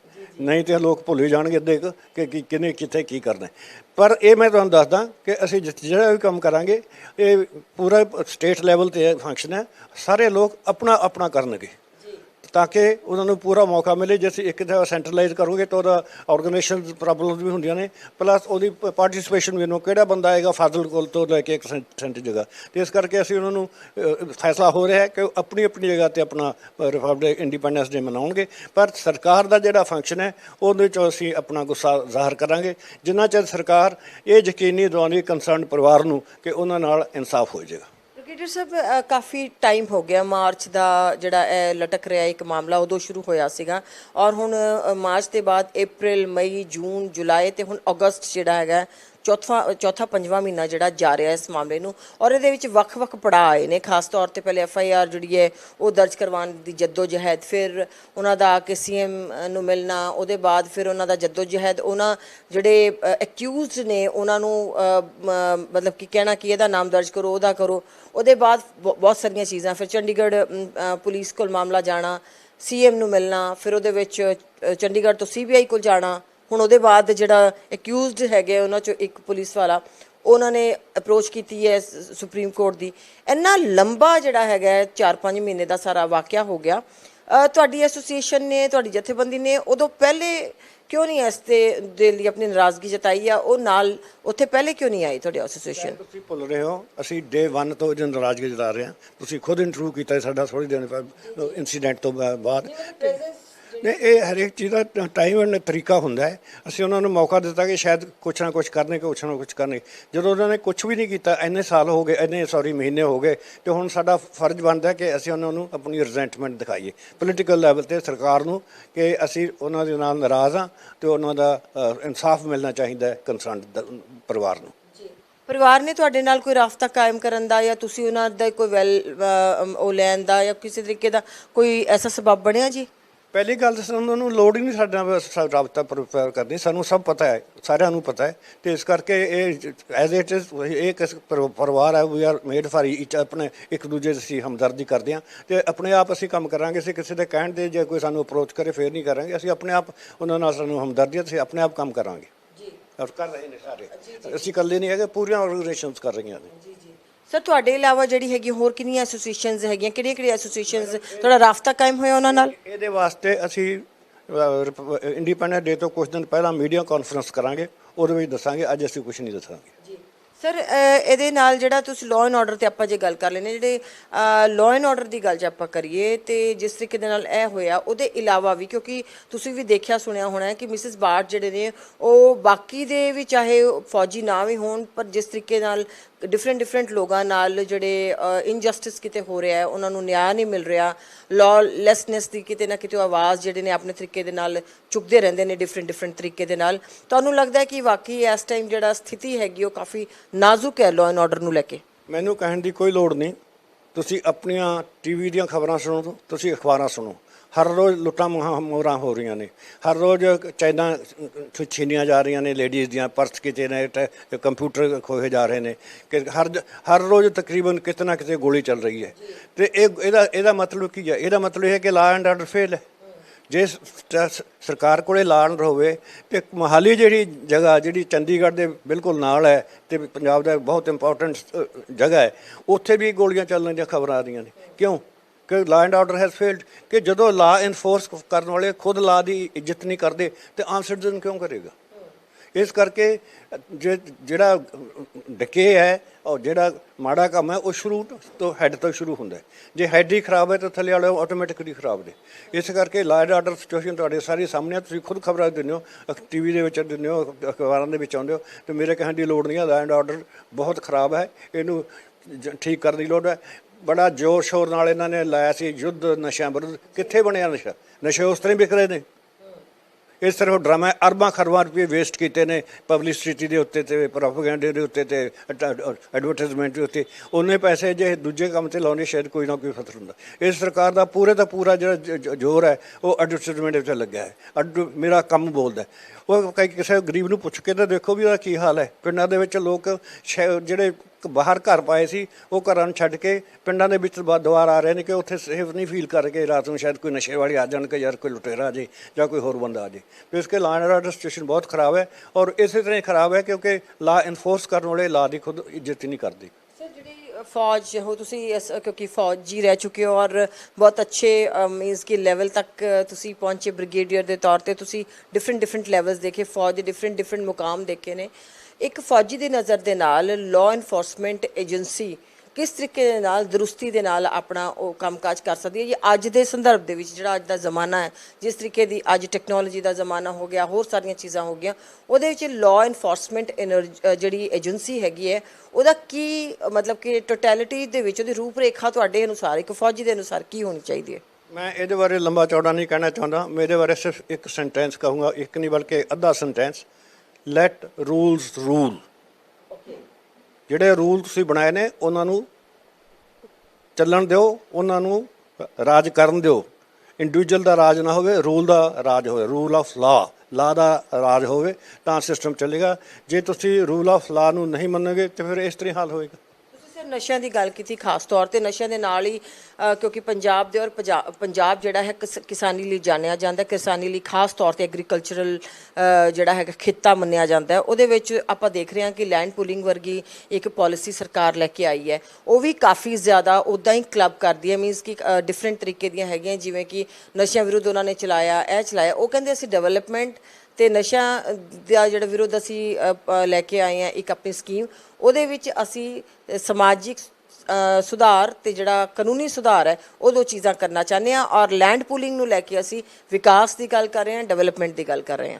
ਨਹੀਂ ਤੇ ਲੋਕ ਭੁੱਲ ਹੀ ਜਾਣਗੇ ਅੱਧੇ ਕੁ ਕਿ ਕਿ ਕਿਨੇ ਕਿੱਥੇ ਕੀ ਕਰਨਾ ਪਰ ਇਹ ਮੈਂ ਤੁਹਾਨੂੰ ਦੱਸਦਾ ਕਿ ਅਸੀਂ ਜਿ- ਜਿਹੜਾ ਵੀ ਕੰਮ ਕਰਾਂਗੇ, ਇਹ ਪੂਰਾ ਸਟੇਟ ਲੈਵਲ ਤੇ ਫੰਕਸ਼ਨ ਹੈ। ਸਾਰੇ ਲੋਕ ਆਪਣਾ ਆਪਣਾ ਕਰਨਗੇ। ਤਾਂ ਕਿ ਉਹਨਾਂ ਨੂੰ ਪੂਰਾ ਮੌਕਾ ਮਿਲੇ, ਜੇ ਅਸੀਂ ਇੱਕ ਜਗ੍ਹਾ ਸੈਂਟਰਲਾਈਜ਼ ਕਰੋਗੇ ਤਾਂ ਉਹਦਾ ਆਰਗੇਨਾਈਜੇਸ਼ਨ ਪ੍ਰੋਬਲਮਸ ਵੀ ਹੁੰਦੀਆਂ ਨੇ, ਪਲੱਸ ਉਹਦੀ ਪਾਰਟਿਸਿਪੇਸ਼ਨ ਵੀ ਨੂੰ ਕਿਹੜਾ ਬੰਦਾ ਆਏਗਾ ਫਾਜ਼ਲ ਕੋਲ ਤੋਂ ਲੈ ਕੇ ਇੱਕ ਸੈਂਟ ਜਗ੍ਹਾ। ਤੇ ਇਸ ਕਰਕੇ ਅਸੀਂ ਉਹਨਾਂ ਨੂੰ ਫੈਸਲਾ ਹੋ ਰਿਹਾ ਹੈ ਕਿ ਉਹ ਆਪਣੀ ਆਪਣੀ ਜਗ੍ਹਾ ਤੇ ਆਪਣਾ ਰਿਪਬਲਿਕ ਇੰਡੀਪੈਂਡੈਂਸ ਡੇ ਮਨਾਉਣਗੇ। ਪਰ ਸਰਕਾਰ ਦਾ ਜਿਹੜਾ ਫੰਕਸ਼ਨ ਹੈ, ਉਹਦੇ ਚ ਅਸੀਂ ਆਪਣਾ ਗੁੱਸਾ ਜ਼ਾਹਰ ਕਰਾਂਗੇ। ਜਿੰਨਾ ਚਿਰ ਸਰਕਾਰ ਇਹ ਯਕੀਨੀ ਦਿਵਾਉਣੀ ਕੰਸਰਨ ਪਰਿਵਾਰ ਨੂੰ ਕਿ ਉਹਨਾਂ ਨਾਲ ਇਨਸਾਫ ਹੋ ਜਾਏਗਾ। ਕ੍ਰਿਕਟਰ ਸਾਹਿਬ ਅ, ਕਾਫੀ ਟਾਈਮ ਹੋ ਗਿਆ ਮਾਰਚ ਦਾ ਜਿਹੜਾ ਇਹ ਲਟਕ ਰਿਹਾ ਇੱਕ ਮਾਮਲਾ ਉਦੋਂ ਸ਼ੁਰੂ ਹੋਇਆ ਸੀਗਾ ਔਰ ਹੁਣ ਅ, ਮਾਰਚ ਦੇ ਬਾਅਦ April ਮਈ ਜੂਨ ਜੁਲਾਈ ਤੇ ਹੁਣ ਅਗਸਤ ਜਿਹੜਾ ਹੈਗਾ ਚੌਥਾ ਚੌਥਾ ਪੰਜਵਾਂ ਮਹੀਨਾ ਜਿਹੜਾ ਜਾ ਰਿਹਾ ਇਸ ਮਾਮਲੇ ਨੂੰ ਔਰ ਇਹਦੇ ਵਿੱਚ ਵੱਖ-ਵੱਖ ਪੜਾਅ ਆਏ ਨੇ, ਖਾਸ ਤੌਰ ਤੇ ਪਹਿਲੇ ਐਫ ਆਈ ਆਰ ਜਿਹੜੀ ਹੈ ਉਹ ਦਰਜ ਕਰਵਾਉਣ ਦੀ ਜਹਿਦ ਫਿਰ ਉਹਨਾਂ ਦਾ ਆ ਕਿ ਸੀਐਮ ਨੂੰ ਮਿਲਣਾ, ਉਹਦੇ ਬਾਅਦ ਫਿਰ ਉਹਨਾਂ ਦਾ ਜਹਿਦ ਉਹਨਾਂ ਜਿਹੜੇ ਅਕਿਊਜ਼ਡ ਨੇ ਉਹਨਾਂ ਨੂੰ ਮਤਲਬ ਕਿ ਕਹਿਣਾ ਕਿ ਇਹਦਾ ਨਾਮ ਦਰਜ ਕਰੋ, ਉਹਦਾ ਕਰੋ, ਉਹਦੇ ਬਾਅਦ ਬ- ਬਹੁਤ ਸਾਰੀਆਂ ਚੀਜ਼ਾਂ, ਫਿਰ ਚੰਡੀਗੜ੍ਹ ਪੁਲਿਸ ਕੋਲ ਮਾਮਲਾ ਜਾਣਾ ਸੀਐਮ ਨੂੰ ਮਿਲਣਾ, ਫਿਰ ਉਹਦੇ ਵਿੱਚ ਚੰਡੀਗੜ੍ਹ ਤੋਂ ਸੀਬੀਆਈ ਕੋਲ ਜਾਣਾ ਹੁਣ ਉਹਦੇ ਬਾਅਦ ਜਿਹੜਾ ਅਕਿਊਜ਼ਡ ਹੈਗੇ ਉਹਨਾਂ ਚੋਂ ਇੱਕ ਪੁਲਿਸ ਵਾਲਾ ਉਹਨਾਂ ਨੇ ਅਪਰੋਚ ਕੀਤੀ ਹੈ ਸੁਪਰੀਮ ਕੋਰਟ ਦੀ। ਇੰਨਾ ਲੰਬਾ ਜਿਹੜਾ ਹੈਗਾ 4-5 ਮਹੀਨੇ ਦਾ ਸਾਰਾ ਵਾਕਿਆ ਹੋ ਗਿਆ। ਤੁਹਾਡੀ ਐਸੋਸੀਏਸ਼ਨ ਨੇ ਤੁਹਾਡੀ ਜਥੇਬੰਦੀ ਨੇ ਉਦੋਂ ਪਹਿਲੇ ਕਿਉਂ ਨਹੀਂ ਇਸ ਤੇ ਦੇ ਲਈ ਆਪਣੀ ਨਾਰਾਜ਼ਗੀ ਜਤਾਈ ਆ? ਉਹ ਨਾਲ ਉੱਥੇ ਪਹਿਲੇ ਕਿਉਂ ਨਹੀਂ ਆਈ ਤੁਹਾਡੀ ਐਸੋਸੀਏਸ਼ਨ ਤੁਸੀਂ ਭੁੱਲ ਰਹੇ ਹੋ ਅਸੀਂ ਡੇ 1 ਤੋਂ ਜੋ ਨਾਰਾਜ਼ਗੀ ਜਤਾ ਰਹੇ ਹਾਂ ਤੁਸੀਂ ਖੁਦ ਇੰਟਰਵਿਊ ਕੀਤਾ ਸਾਡਾ ਥੋੜੀ ਦਿਨ ਇਨਸੀਡੈਂਟ ਤੋਂ ਬਾਅਦ। ਨੇ ਇਹ ਹਰੇਕ ਚੀਜ਼ ਦਾ ਟਾਈਮ ਐਂਡ ਤਰੀਕਾ ਹੁੰਦਾ ਹੈ। ਅਸੀਂ ਉਹਨਾਂ ਨੂੰ ਮੌਕਾ ਦਿੱਤਾ ਕਿ ਸ਼ਾਇਦ ਕੁਛ ਨਾ ਕੁਛ ਕਰਨੇ, ਕੁਛ ਨਾ ਕੁਛ ਕਰਨੇ। ਜਦੋਂ ਉਹਨਾਂ ਨੇ ਕੁਛ ਵੀ ਨਹੀਂ ਕੀਤਾ, ਇੰਨੇ ਸਾਲ ਹੋ ਗਏ, ਇੰਨੇ ਸੌਰੀ ਮਹੀਨੇ ਹੋ ਗਏ, ਤੇ ਹੁਣ ਸਾਡਾ ਫਰਜ਼ ਬਣਦਾ ਕਿ ਅਸੀਂ ਉਹਨਾਂ ਨੂੰ ਆਪਣੀ ਰਿਜ਼ੈਂਟਮੈਂਟ ਦਿਖਾਈਏ। ਪੋਲੀਟੀਕਲ ਲੈਵਲ ਤੇ ਸਰਕਾਰ ਨੂੰ ਕਿ ਅਸੀਂ ਉਹਨਾਂ ਦੇ ਨਾਲ ਨਾਰਾਜ਼ ਹਾਂ ਤੇ ਉਹਨਾਂ ਦਾ ਇਨਸਾਫ ਮਿਲਣਾ ਚਾਹੀਦਾ ਹੈ ਕੰਸਰਨ ਪਰਿਵਾਰ ਨੂੰ। ਪਰਿਵਾਰ ਨੇ ਤੁਹਾਡੇ ਨਾਲ ਕੋਈ ਰਾਫਤਾ ਕਾਇਮ ਕਰਨ ਦਾ ਜਾਂ ਤੁਸੀਂ ਉਹਨਾਂ ਦਾ ਕੋਈ ਵੈਲ ਉਹ ਲੈਣ ਦਾ ਜਾਂ ਕਿਸੇ ਤਰੀਕੇ ਦਾ ਕੋਈ ਐਸਾ ਸਬਬ ਬਣਿਆ ਜੀ? ਪਹਿਲੀ ਗੱਲ ਤਾਂ ਸਾਨੂੰ ਉਹਨੂੰ ਲੋੜ ਹੀ ਨਹੀਂ ਸਾਡਾ ਬਸ ਸਾ- ਰਾਬਤਾ ਪ੍ਰੋਪਰ ਕਰਨੀ। ਸਾਨੂੰ ਸਭ ਪਤਾ ਹੈ ਸਾਰਿਆਂ ਨੂੰ ਪਤਾ ਹੈ। ਤੇ ਇਸ ਕਰਕੇ ਇਹ ਐਜ਼ ਇਟ ਇਜ਼ ਇਹ ਕਿਸ ਪਰ- ਪਰਿਵਾਰ ਹੈ ਵੀ ਆਰ ਮੇਡ ਫਾਰ ਇਚ ਆਪਣੇ ਇੱਕ ਦੂਜੇ ਦੀ ਅਸੀਂ ਹਮਦਰਦੀ ਕਰਦੇ ਹਾਂ। ਤੇ ਆਪਣੇ ਆਪ ਅਸੀਂ ਕੰਮ ਕਰਾਂਗੇ ਅਸੀਂ ਕਿਸੇ ਦੇ ਕਹਿਣ ਤੇ ਜੇ ਕੋਈ ਸਾਨੂੰ ਅਪਰੋਚ ਕਰੇ ਫੇਰ ਨਹੀਂ ਕਰਾਂਗੇ। ਅਸੀਂ ਆਪਣੇ ਆਪ ਉਹਨਾਂ ਨਾਲ ਸਾਨੂੰ ਹਮਦਰਦੀ ਹੈ ਅਸੀਂ ਆਪਣੇ ਆਪ ਕੰਮ ਕਰਾਂਗੇ। ਜੀ। ਔਰ ਕਰ ਰਹੇ ਨੇ ਸਾਰੇ। ਅਸੀਂ ਇਕੱਲੇ ਨਹੀਂ ਹੈਗੇ ਪੂਰੀਆਂ ਆਰਗੇਨਾਈਜੇਸ਼ਨਸ ਕਰ ਰਹੀਆਂ ਨੇ। ਜੀ ਜੀ। ਸਰ ਤੁਹਾਡੇ ਇਲਾਵਾ ਜਿਹੜੀ ਹੈਗੀ ਹੋਰ ਕਿੰਨੀਆਂ ਐਸੋਸੀਏਸ਼ਨਸ ਹੈਗੀਆਂ? ਕਿਹੜੀਆਂ ਕਿਹੜੀਆਂ ਐਸੋਸੀਏਸ਼ਨਸ ਤੁਹਾਡਾ ਰਾਫਤਾ ਕਾਇਮ ਹੋਇਆ ਉਹਨਾਂ ਨਾਲ? ਇਹਦੇ ਵਾਸਤੇ ਅਸੀਂ ਇੰਡੀਪੈਂਡੈਂਟ ਡੇ ਤੋਂ ਕੁਝ ਦਿਨ ਪਹਿਲਾਂ ਮੀਡੀਆ ਕਾਨਫਰੰਸ ਕਰਾਂਗੇ। ਉਹਦੇ ਵਿੱਚ ਦੱਸਾਂਗੇ ਅੱਜ ਅਸੀਂ ਕੁਝ ਨਹੀਂ ਦੱਸਾਂਗੇ। ਜੀ। ਸਰ ਇਹਦੇ ਨਾਲ ਜਿਹੜਾ ਤੁਸੀਂ ਲਾਅ ਐਂਡ ਆਰਡਰ ਤੇ ਆਪਾਂ ਜੇ ਗੱਲ ਕਰ ਲੈਨੇ ਜਿਹੜੇ ਲਾਅ ਐਂਡ ਆਰਡਰ ਦੀ ਗੱਲ ਜੇ ਆਪਾਂ ਕਰੀਏ ਤੇ ਜਿਸ ਤਰੀਕੇ ਦੇ ਨਾਲ ਇਹ ਹੋਇਆ ਉਹਦੇ ਇਲਾਵਾ ਵੀ ਕਿਉਂਕਿ ਤੁਸੀਂ ਵੀ ਦੇਖਿਆ ਸੁਣਿਆ ਹੋਣਾ ਹੈ ਕਿ ਮਿਸਿਸ ਬਾਰਟ ਜਿਹੜੇ ਨੇ ਉਹ ਬਾਕੀ ਦੇ ਵੀ ਚਾਹੇ ਫੌਜੀ ਨਾ ਵੀ ਹੋਣ ਪਰ ਜਿਸ ਤਰੀਕੇ ਨਾਲ ਡਿਫਰੈਂਟ ਡਿਫਰੈਂਟ ਲੋਕਾਂ ਨਾਲ ਜਿਹੜੇ ਇਨਜਸਟਿਸ ਕਿਤੇ ਹੋ ਰਿਹਾ ਹੈ, ਉਹਨਾਂ ਨੂੰ ਨਿਆਂ ਨਹੀਂ ਮਿਲ ਰਿਹਾ ਲਾਅਲੈਸਨੈਸ ਦੀ ਕਿਤੇ ਨਾ ਕਿਤੇ ਉਹ ਆਵਾਜ਼ ਜਿਹੜੇ ਨੇ ਆਪਣੇ ਤਰੀਕੇ ਦੇ ਨਾਲ ਚੁੱਕਦੇ ਰਹਿੰਦੇ ਨੇ ਡਿਫਰੈਂਟ ਡਿਫਰੈਂਟ ਤਰੀਕੇ ਦੇ ਨਾਲ। ਤੁਹਾਨੂੰ ਲੱਗਦਾ ਹੈ ਕਿ ਵਾਕਈ ਇਸ ਟਾਈਮ ਜਿਹੜਾ ਸਥਿਤੀ ਹੈਗੀ, ਉਹ ਕਾਫੀ ਨਾਜ਼ੁਕ ਹੈ ਲਾਅ ਐਂਡ ਆਰਡਰ ਨੂੰ ਲੈ ਕੇ? ਮੈਨੂੰ ਕਹਿਣ ਦੀ ਕੋਈ ਲੋੜ ਨਹੀਂ। ਤੁਸੀਂ ਆਪਣੀਆਂ ਟੀਵੀ ਦੀਆਂ ਖਬਰਾਂ ਸੁਣੋ, ਤੁਸੀਂ ਅਖਬਾਰਾਂ ਸੁਣੋ। ਹਰ ਰੋਜ਼ ਲੁੱਟਾਂ ਮੁਹਾਂ ਮੋਰਾਂ ਹੋ ਰਹੀਆਂ ਨੇ। ਹਰ ਰੋਜ਼ ਚੈਨਾਂ ਛੀਨੀਆਂ ਜਾ ਰਹੀਆਂ ਨੇ ਲੇਡੀਜ਼ ਦੀਆਂ, ਪਰਸ ਕਿਤੇ ਨੇ, ਟ- ਕੰਪਿਊਟਰ ਖੋਹੇ ਜਾ ਰਹੇ ਨੇ। ਕਿ ਹਰ ਹਰ ਰੋਜ਼ ਤਕਰੀਬਨ ਕਿਤੇ ਨਾ ਕਿਤੇ ਗੋਲੀ ਚੱਲ ਰਹੀ ਹੈ। ਤੇ ਇਹ ਇਹਦਾ ਇਹਦਾ ਮਤਲਬ ਕੀ ਹੈ? ਇਹਦਾ ਮਤਲਬ ਇਹ ਹੈ ਕਿ ਲਾ ਐਂਡ ਆਰਡਰ ਫੇਲ ਹੈ। ਜੇ ਸ- ਸ- ਸਰਕਾਰ ਕੋਲੇ ਲਾਣ ਹੋਵੇ, ਤੇ ਮੋਹਾਲੀ ਜਿਹੜੀ ਜਗ੍ਹਾ, ਜਿਹੜੀ ਚੰਡੀਗੜ੍ਹ ਦੇ ਬਿਲਕੁਲ ਨਾਲ ਹੈ, ਤੇ ਪੰਜਾਬ ਦਾ ਬਹੁਤ ਇੰਪੋਰਟੈਂਟ ਜਗ੍ਹਾ ਹੈ, ਉੱਥੇ ਵੀ ਗੋਲੀਆਂ ਚੱਲਣ ਦੀਆਂ ਖਬਰਾਂ ਆ ਰਹੀਆਂ ਨੇ। ਕਿਉਂ? ਕਿ law and order has failed ਕਿ ਜਦੋਂ ਲਾ ਇਨਫੋਰਸ ਕਰਨ ਵਾਲੇ ਖੁਦ ਲਾ ਦੀ ਇੱਜ਼ਤ ਨਹੀਂ ਕਰਦੇ, ਤੇ ਆਮ ਸਿਟੀਜ਼ਨ ਕਿਉਂ ਕਰੇਗਾ? ਇਸ ਕਰਕੇ ਜੇ, ਜਿਹੜਾ ਡਕੇ ਹੈ, ਔਰ ਜਿਹੜਾ ਮਾੜਾ ਕੰਮ ਹੈ, ਉਹ ਸ਼ੁਰੂ ਤੋਂ ਹੈੱਡ ਤੋਂ ਸ਼ੁਰੂ ਹੁੰਦਾ ਜੇ ਹੈੱਡ ਹੀ ਖਰਾਬ ਹੈ, ਤਾਂ ਥੱਲੇ ਵਾਲੇ ਆਟੋਮੈਟਿਕਲੀ ਖਰਾਬ ਨੇ। ਇਸ ਕਰਕੇ ਲਾ ਐਂਡ ਆਰਡਰ ਸਿਚੁਏਸ਼ਨ ਤੁਹਾਡੇ ਸਾਰੇ ਸਾਹਮਣੇ ਹੈ ਤੁਸੀਂ ਖੁਦ ਖਬਰਾਂ ਦਿੰਦੇ ਹੋ ਟੀਵੀ ਦੇ ਵਿੱਚ ਦਿੰਦੇ ਹੋ, ਅਖਬਾਰਾਂ ਦੇ ਵਿੱਚ ਆਉਂਦੇ ਹੋ, ਤੇ ਮੇਰੇ ਕਹਿਣ ਦੀ ਲੋੜ ਨਹੀਂ ਹੈ ਲਾ ਐਂਡ ਆਰਡਰ ਬਹੁਤ ਖਰਾਬ ਹੈ, ਇਹਨੂੰ ਜ- ਠੀਕ ਕਰਨ ਦੀ ਲੋੜ ਹੈ। ਬੜਾ ਜ਼ੋਰ ਸ਼ੋਰ ਨਾਲ ਇਹਨਾਂ ਨੇ ਲਾਇਆ ਸੀ ਯੁੱਧ ਨਸ਼ਿਆਂ ਵਿਰੁੱਧ। ਕਿੱਥੇ ਬਣਿਆ ਨਸ਼ਾ? ਨਸ਼ੇ ਉਸ ਤਰ੍ਹਾਂ ਹੀ ਵਿਕ ਰਹੇ ਨੇ। ਇਸ ਤਰ੍ਹਾਂ ਉਹ ਡਰਾਮਾ ਅਰਬਾਂ ਖਰਬਾਂ ਰੁਪਏ ਵੇਸਟ ਕੀਤੇ ਨੇ ਪਬਲਿਸਿਟੀ ਦੇ ਉੱਤੇ ਤੇ ਪ੍ਰੋਪਗੈਂਡੇ ਦੇ ਉੱਤੇ ਤੇ ਐਡਵਰਟਾਈਜ਼ਮੈਂਟ ਦੇ ਉੱਤੇ। ਉਹਨੇ ਪੈਸੇ ਜੇ ਦੂਜੇ ਕੰਮ ਤੇ ਲਾਉਣੇ, ਸ਼ਾਇਦ ਕੋਈ ਨਾ ਕੋਈ ਫਸਲ ਹੁੰਦਾ। ਇਸ ਸਰਕਾਰ ਦਾ ਪੂਰੇ ਦਾ ਪੂਰਾ ਜਿਹੜਾ ਜ਼ੋਰ ਹੈ, ਉਹ ਐਡਵਰਟਾਈਜ਼ਮੈਂਟ ਵਿੱਚ ਲੱਗਿਆ ਹੈ। ਅੱਡ- ਮੇਰਾ ਕੰਮ ਬੋਲਦਾ ਉਹ ਕਈ ਕਿਸੇ ਗਰੀਬ ਨੂੰ ਪੁੱਛ ਕੇ ਤਾਂ ਦੇਖੋ ਵੀ ਉਹਦਾ ਕੀ ਹਾਲ ਹੈ। ਪਿੰਡਾਂ ਦੇ ਵਿੱਚ ਲੋਕ ਸ਼ਹਿ- ਜਿਹੜੇ ਬਾਹਰ ਘਰ ਪਾਏ ਸੀ, ਉਹ ਘਰਾਂ ਨੂੰ ਛੱਡ ਕੇ ਪਿੰਡਾਂ ਦੇ ਵਿੱਚ ਦੁਆਰ ਆ ਰਹੇ ਨੇ ਕਿ ਉੱਥੇ ਸੇਫ ਨਹੀਂ ਫੀਲ ਕਰਕੇ ਰਾਤ ਨੂੰ ਸ਼ਾਇਦ ਕੋਈ ਨਸ਼ੇ ਵਾਲੇ ਆ ਜਾਣ ਕਿ ਯਾਰ ਕੋਈ ਲੁਟੇਰਾ ਆ ਜੇ ਜਾਂ ਕੋਈ ਹੋਰ ਬੰਦਾ ਆ ਜੇ। ਤੇ ਇਸ ਕੇ ਲਾਅ ਐਂਡ ਆਰਡਰ ਸਿਚੁਏਸ਼ਨ ਬਹੁਤ ਖਰਾਬ ਹੈ ਔਰ ਇਸੇ ਤਰ੍ਹਾਂ ਹੀ ਖਰਾਬ ਹੈ ਕਿਉਂਕਿ ਲਾ ਇਨਫੋਰਸ ਕਰਨ ਵਾਲੇ ਲਾ ਦੀ ਖੁਦ ਇੱਜ਼ਤ ਹੀ ਨਹੀਂ ਕਰਦੇ। ਫੌਜ ਹੋ, ਤੁਸੀਂ ਇਸ, ਕਿਉਂਕਿ ਫੌਜੀ ਰਹਿ ਚੁੱਕੇ ਹੋ ਔਰ ਬਹੁਤ ਅੱਛੇ ਮੀਨਸ ਕਿ ਲੈਵਲ ਤੱਕ ਤੁਸੀਂ ਪਹੁੰਚੇ ਬ੍ਰਿਗੇਡੀਅਰ ਦੇ ਤੌਰ ਤੇ। ਤੁਸੀਂ ਡਿਫਰੈਂਟ ਡਿਫਰੈਂਟ ਲੈਵਲਸ ਦੇਖੇ, ਫੌਜ ਦੇ ਡਿਫਰੈਂਟ ਡਿਫਰੈਂਟ ਮੁਕਾਮ ਦੇਖੇ ਨੇ। ਇੱਕ ਫੌਜੀ ਦੀ ਨਜ਼ਰ ਦੇ ਨਾਲ ਲਾਅ ਇਨਫੋਰਸਮੈਂਟ ਏਜੰਸੀ ਕਿਸ ਤਰੀਕੇ ਦੇ ਨਾਲ, ਦਰੁਸਤੀ ਦੇ ਨਾਲ ਆਪਣਾ ਉਹ ਕੰਮਕਾਜ ਕਰ ਸਕਦੀ ਹੈ? ਜੀ ਅੱਜ ਦੇ ਸੰਦਰਭ ਦੇ ਵਿੱਚ ਜਿਹੜਾ ਅੱਜ ਦਾ ਜ਼ਮਾਨਾ ਹੈ, ਜਿਸ ਤਰੀਕੇ ਦੀ ਅੱਜ ਟੈਕਨੋਲੋਜੀ ਦਾ ਜ਼ਮਾਨਾ ਹੋ ਗਿਆ, ਹੋਰ ਸਾਰੀਆਂ ਚੀਜ਼ਾਂ ਹੋ ਗਈਆਂ, ਉਹਦੇ ਵਿੱਚ ਲਾਅ ਇਨਫੋਰਸਮੈਂਟ ਜਿਹੜੀ ਏਜੰਸੀ ਹੈਗੀ ਹੈ, ਉਹਦਾ ਕੀ, ਮਤਲਬ ਕਿ ਟੋਟੈਲਿਟੀ ਦੇ ਵਿੱਚ ਉਹਦੀ ਰੂਪਰੇਖਾ ਤੁਹਾਡੇ ਅਨੁਸਾਰ, ਇੱਕ ਫੌਜੀ ਦੇ ਅਨੁਸਾਰ ਕੀ ਹੋਣੀ ਚਾਹੀਦੀ ਹੈ? ਮੈਂ ਇਹਦੇ ਬਾਰੇ ਲੰਬਾ ਚੌੜਾ ਨਹੀਂ ਕਹਿਣਾ ਚਾਹੁੰਦਾ। ਮੇਰੇ ਬਾਰੇ ਸਿਰਫ ਇੱਕ ਸੈਂਟੈਂਸ ਕਹੂੰਗਾ, ਇੱਕ ਨਹੀਂ ਬਲਕਿ ਅੱਧਾ ਸੈਂਟੈਂਸ ਲੈਟ ਰੂਲਸ ਰੂਲ ਜਿਹੜੇ ਰੂਲ ਤੁਸੀਂ ਬਣਾਏ ਨੇ, ਉਹਨਾਂ ਨੂੰ ਚੱਲਣ ਦਿਓ, ਉਹਨਾਂ ਨੂੰ ਰਾਜ ਕਰਨ ਦਿਓ। ਇੰਡੀਵਿਜੂਅਲ ਦਾ ਰਾਜ ਨਾ ਹੋਵੇ ਰੂਲ ਦਾ ਰਾਜ ਹੋਵੇ। ਰੂਲ ਆਫ ਲਾ ਲਾ ਦਾ ਰਾਜ ਹੋਵੇ, ਤਾਂ ਸਿਸਟਮ ਚੱਲੇਗਾ। ਜੇ ਤੁਸੀਂ ਰੂਲ ਆਫ ਲਾ ਨੂੰ ਨਹੀਂ ਮੰਨੋਗੇ, ਤੇ ਫਿਰ ਇਸ ਤਰ੍ਹਾਂ ਹੀ ਹਾਲ ਹੋਏਗਾ। ਸਰ ਨਸ਼ਿਆਂ ਦੀ ਗੱਲ ਕੀਤੀ ਖਾਸ ਤੌਰ ਤੇ ਨਸ਼ਿਆਂ ਦੇ ਨਾਲ ਹੀ ਅ, ਕਿਉਂਕਿ ਪੰਜਾਬ ਦੇ ਔਰ ਪੰਜਾ- ਪੰਜਾਬ ਜਿਹੜਾ ਹੈ ਕਿਸ- ਕਿਸਾਨੀ ਲਈ ਜਾਣਿਆ ਜਾਂਦਾ ਹੈ, ਕਿਸਾਨੀ ਲਈ ਖਾਸ ਤੌਰ ਤੇ ਐਗਰੀਕਲਚਰਲ ਜਿਹੜਾ ਹੈਗਾ ਖਿੱਤਾ ਮੰਨਿਆ ਜਾਂਦਾ ਹੈ। ਉਹਦੇ ਵਿੱਚ ਆਪਾਂ ਦੇਖ ਰਹੇ ਹਾਂ ਕਿ ਲੈਂਡ ਪੂਲਿੰਗ ਵਰਗੀ ਇੱਕ ਪਾਲਿਸੀ ਸਰਕਾਰ ਲੈ ਕੇ ਆਈ ਹੈ। ਉਹ ਵੀ ਕਾਫੀ ਜ਼ਿਆਦਾ ਉਦਾਂ ਹੀ ਕਲੱਬ ਕਰਦੀ ਹੈ ਮੀਨਸ ਕਿ ਡਿਫਰੈਂਟ ਤਰੀਕੇ ਦੀਆਂ ਹੈਗੀਆਂ ਜਿਵੇਂ ਕਿ ਨਸ਼ਿਆਂ ਵਿਰੁੱਧ ਉਹਨਾਂ ਨੇ ਚਲਾਇਆ ਇਹ ਚਲਾਇਆ। ਉਹ ਕਹਿੰਦੇ ਅਸੀਂ ਡਿਵੈਲਪਮੈਂਟ ਤੇ ਨਸ਼ਾ ਦਾ ਜਿਹੜਾ ਵਿਰੋਧ ਅਸੀਂ ਲੈ ਕੇ ਆਏ ਆ ਇੱਕ ਆਪਣੀ ਸਕੀਮ ਉਹਦੇ ਵਿੱਚ ਅਸੀਂ ਸਮਾਜਿਕ ਸੁਧਾਰ ਤੇ ਜਿਹੜਾ ਕਾਨੂੰਨੀ ਸੁਧਾਰ ਹੈ, ਉਹ ਦੋ ਚੀਜ਼ਾਂ ਕਰਨਾ ਚਾਹੁੰਦੇ ਆ ਔਰ ਲੈਂਡ ਪੂਲਿੰਗ ਨੂੰ ਲੈ ਕੇ ਅਸੀਂ ਵਿਕਾਸ ਦੀ ਗੱਲ ਕਰ ਰਹੇ ਹਾਂ ਡਿਵੈਲਪਮੈਂਟ ਦੀ ਗੱਲ ਕਰ ਰਹੇ ਹਾਂ।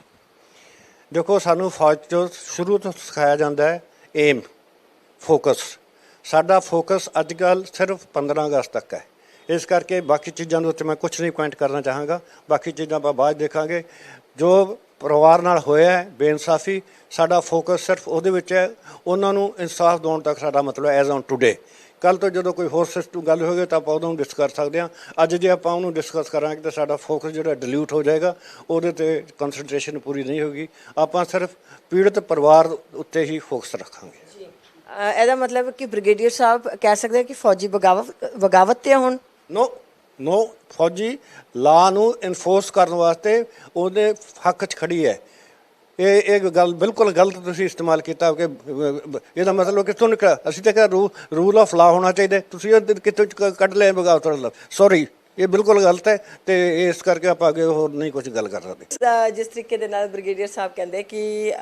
ਦੇਖੋ, ਸਾਨੂੰ ਫੌਜ ਤੋਂ ਸ਼ੁਰੂ ਤੋਂ ਸਿਖਾਇਆ ਜਾਂਦਾ ਹੈ ਏਮ ਫੋਕਸ ਸਾਡਾ ਫੋਕਸ ਅੱਜ ਕੱਲ੍ਹ ਸਿਰਫ 15 ਅਗਸਤ ਤੱਕ ਹੈ। ਇਸ ਕਰਕੇ ਬਾਕੀ ਚੀਜ਼ਾਂ ਦੇ ਉੱਤੇ ਮੈਂ ਕੁਝ ਨਹੀਂ ਪੁਆਇੰਟ ਕਰਨਾ ਚਾਹਾਂਗਾ। ਬਾਕੀ ਚੀਜ਼ਾਂ ਆਪਾਂ ਬਾਅਦ 'ਚ ਦੇਖਾਂਗੇ। ਜੋ ਪਰਿਵਾਰ ਨਾਲ ਹੋਇਆ ਹੈ ਬੇਇਨਸਾਫੀ। ਸਾਡਾ ਫੋਕਸ ਸਿਰਫ ਉਹਦੇ ਵਿੱਚ ਹੈ ਉਹਨਾਂ ਨੂੰ ਇਨਸਾਫ ਦਿਵਾਉਣ ਤੱਕ ਸਾਡਾ ਮਤਲਬ ਐਜ਼ ਔਨ ਟੁਡੇ ਕੱਲ ਤੋਂ ਜਦੋਂ ਕੋਈ ਹੋਰ ਸਿਸਟਮ ਗੱਲ ਹੋਵੇ ਤਾਂ ਆਪਾਂ ਉਹਨੂੰ ਡਿਸਕਸ ਕਰ ਸਕਦੇ ਹਾਂ। ਅੱਜ ਜੇ ਆਪਾਂ ਉਹਨੂੰ ਡਿਸਕਸ ਕਰਾਂਗੇ ਤਾਂ ਸਾਡਾ ਫੋਕਸ ਜਿਹੜਾ ਡਿਲੂਟ ਹੋ ਜਾਏਗਾ ਉਹਦੇ ਤੇ ਕਨਸੈਂਟਰੇਸ਼ਨ ਪੂਰੀ ਨਹੀਂ ਹੋਗੀ ਆਪਾਂ ਸਿਰਫ ਪੀੜਤ ਪਰਿਵਾਰ ਉੱਤੇ ਹੀ ਫੋਕਸ ਰੱਖਾਂਗੇ। ਇਹਦਾ ਮਤਲਬ ਕਿ ਬ੍ਰਿਗੇਡੀਅਰ ਸਾਹਿਬ ਕਹਿ ਸਕਦੇ ਕਿ ਫੌਜੀ ਬਗਾਵਤ ਬਗਾਵਤ ਤੇ ਹੁਣ? ਨੋ ਨੋ ਫੌਜੀ ਲਾ ਨੂੰ ਇਨਫੋਰਸ ਕਰਨ ਵਾਸਤੇ ਉਹਦੇ ਹੱਕ 'ਚ ਖੜੀ ਹੈ। ਇਹ ਇਹ ਗੱਲ ਬਿਲਕੁਲ ਗਲਤ ਤੁਸੀਂ ਇਸਤੇਮਾਲ ਕੀਤਾ ਕਿ, ਇਹਦਾ ਮਤਲਬ ਕਿੱਥੋਂ ਨਿਕਲਿਆ ਅਸੀਂ ਤਾਂ ਕਿਹਾ ਰੂਲ ਆਫ ਲਾ ਹੋਣਾ ਚਾਹੀਦਾ। ਤੁਸੀਂ ਉਹ ਕਿੱਥੋਂ ਕੱਢ ਲਿਆ ਬਗਾਵਤ ਵਾਲਾ ਸੌਰੀ ਇਹ ਬਿਲਕੁਲ ਗਲਤ ਹੈ ਤੇ ਇਸ ਕਰਕੇ ਆਪਾਂ ਅੱਗੇ ਹੋਰ ਨਹੀਂ ਕੁਝ ਗੱਲ ਕਰ ਸਕਦੇ। ਜਿਸ ਤਰੀਕੇ ਦੇ ਨਾਲ ਬ੍ਰਿਗੇਡੀਅਰ ਸਾਹਿਬ ਕਹਿੰਦੇ ਕਿ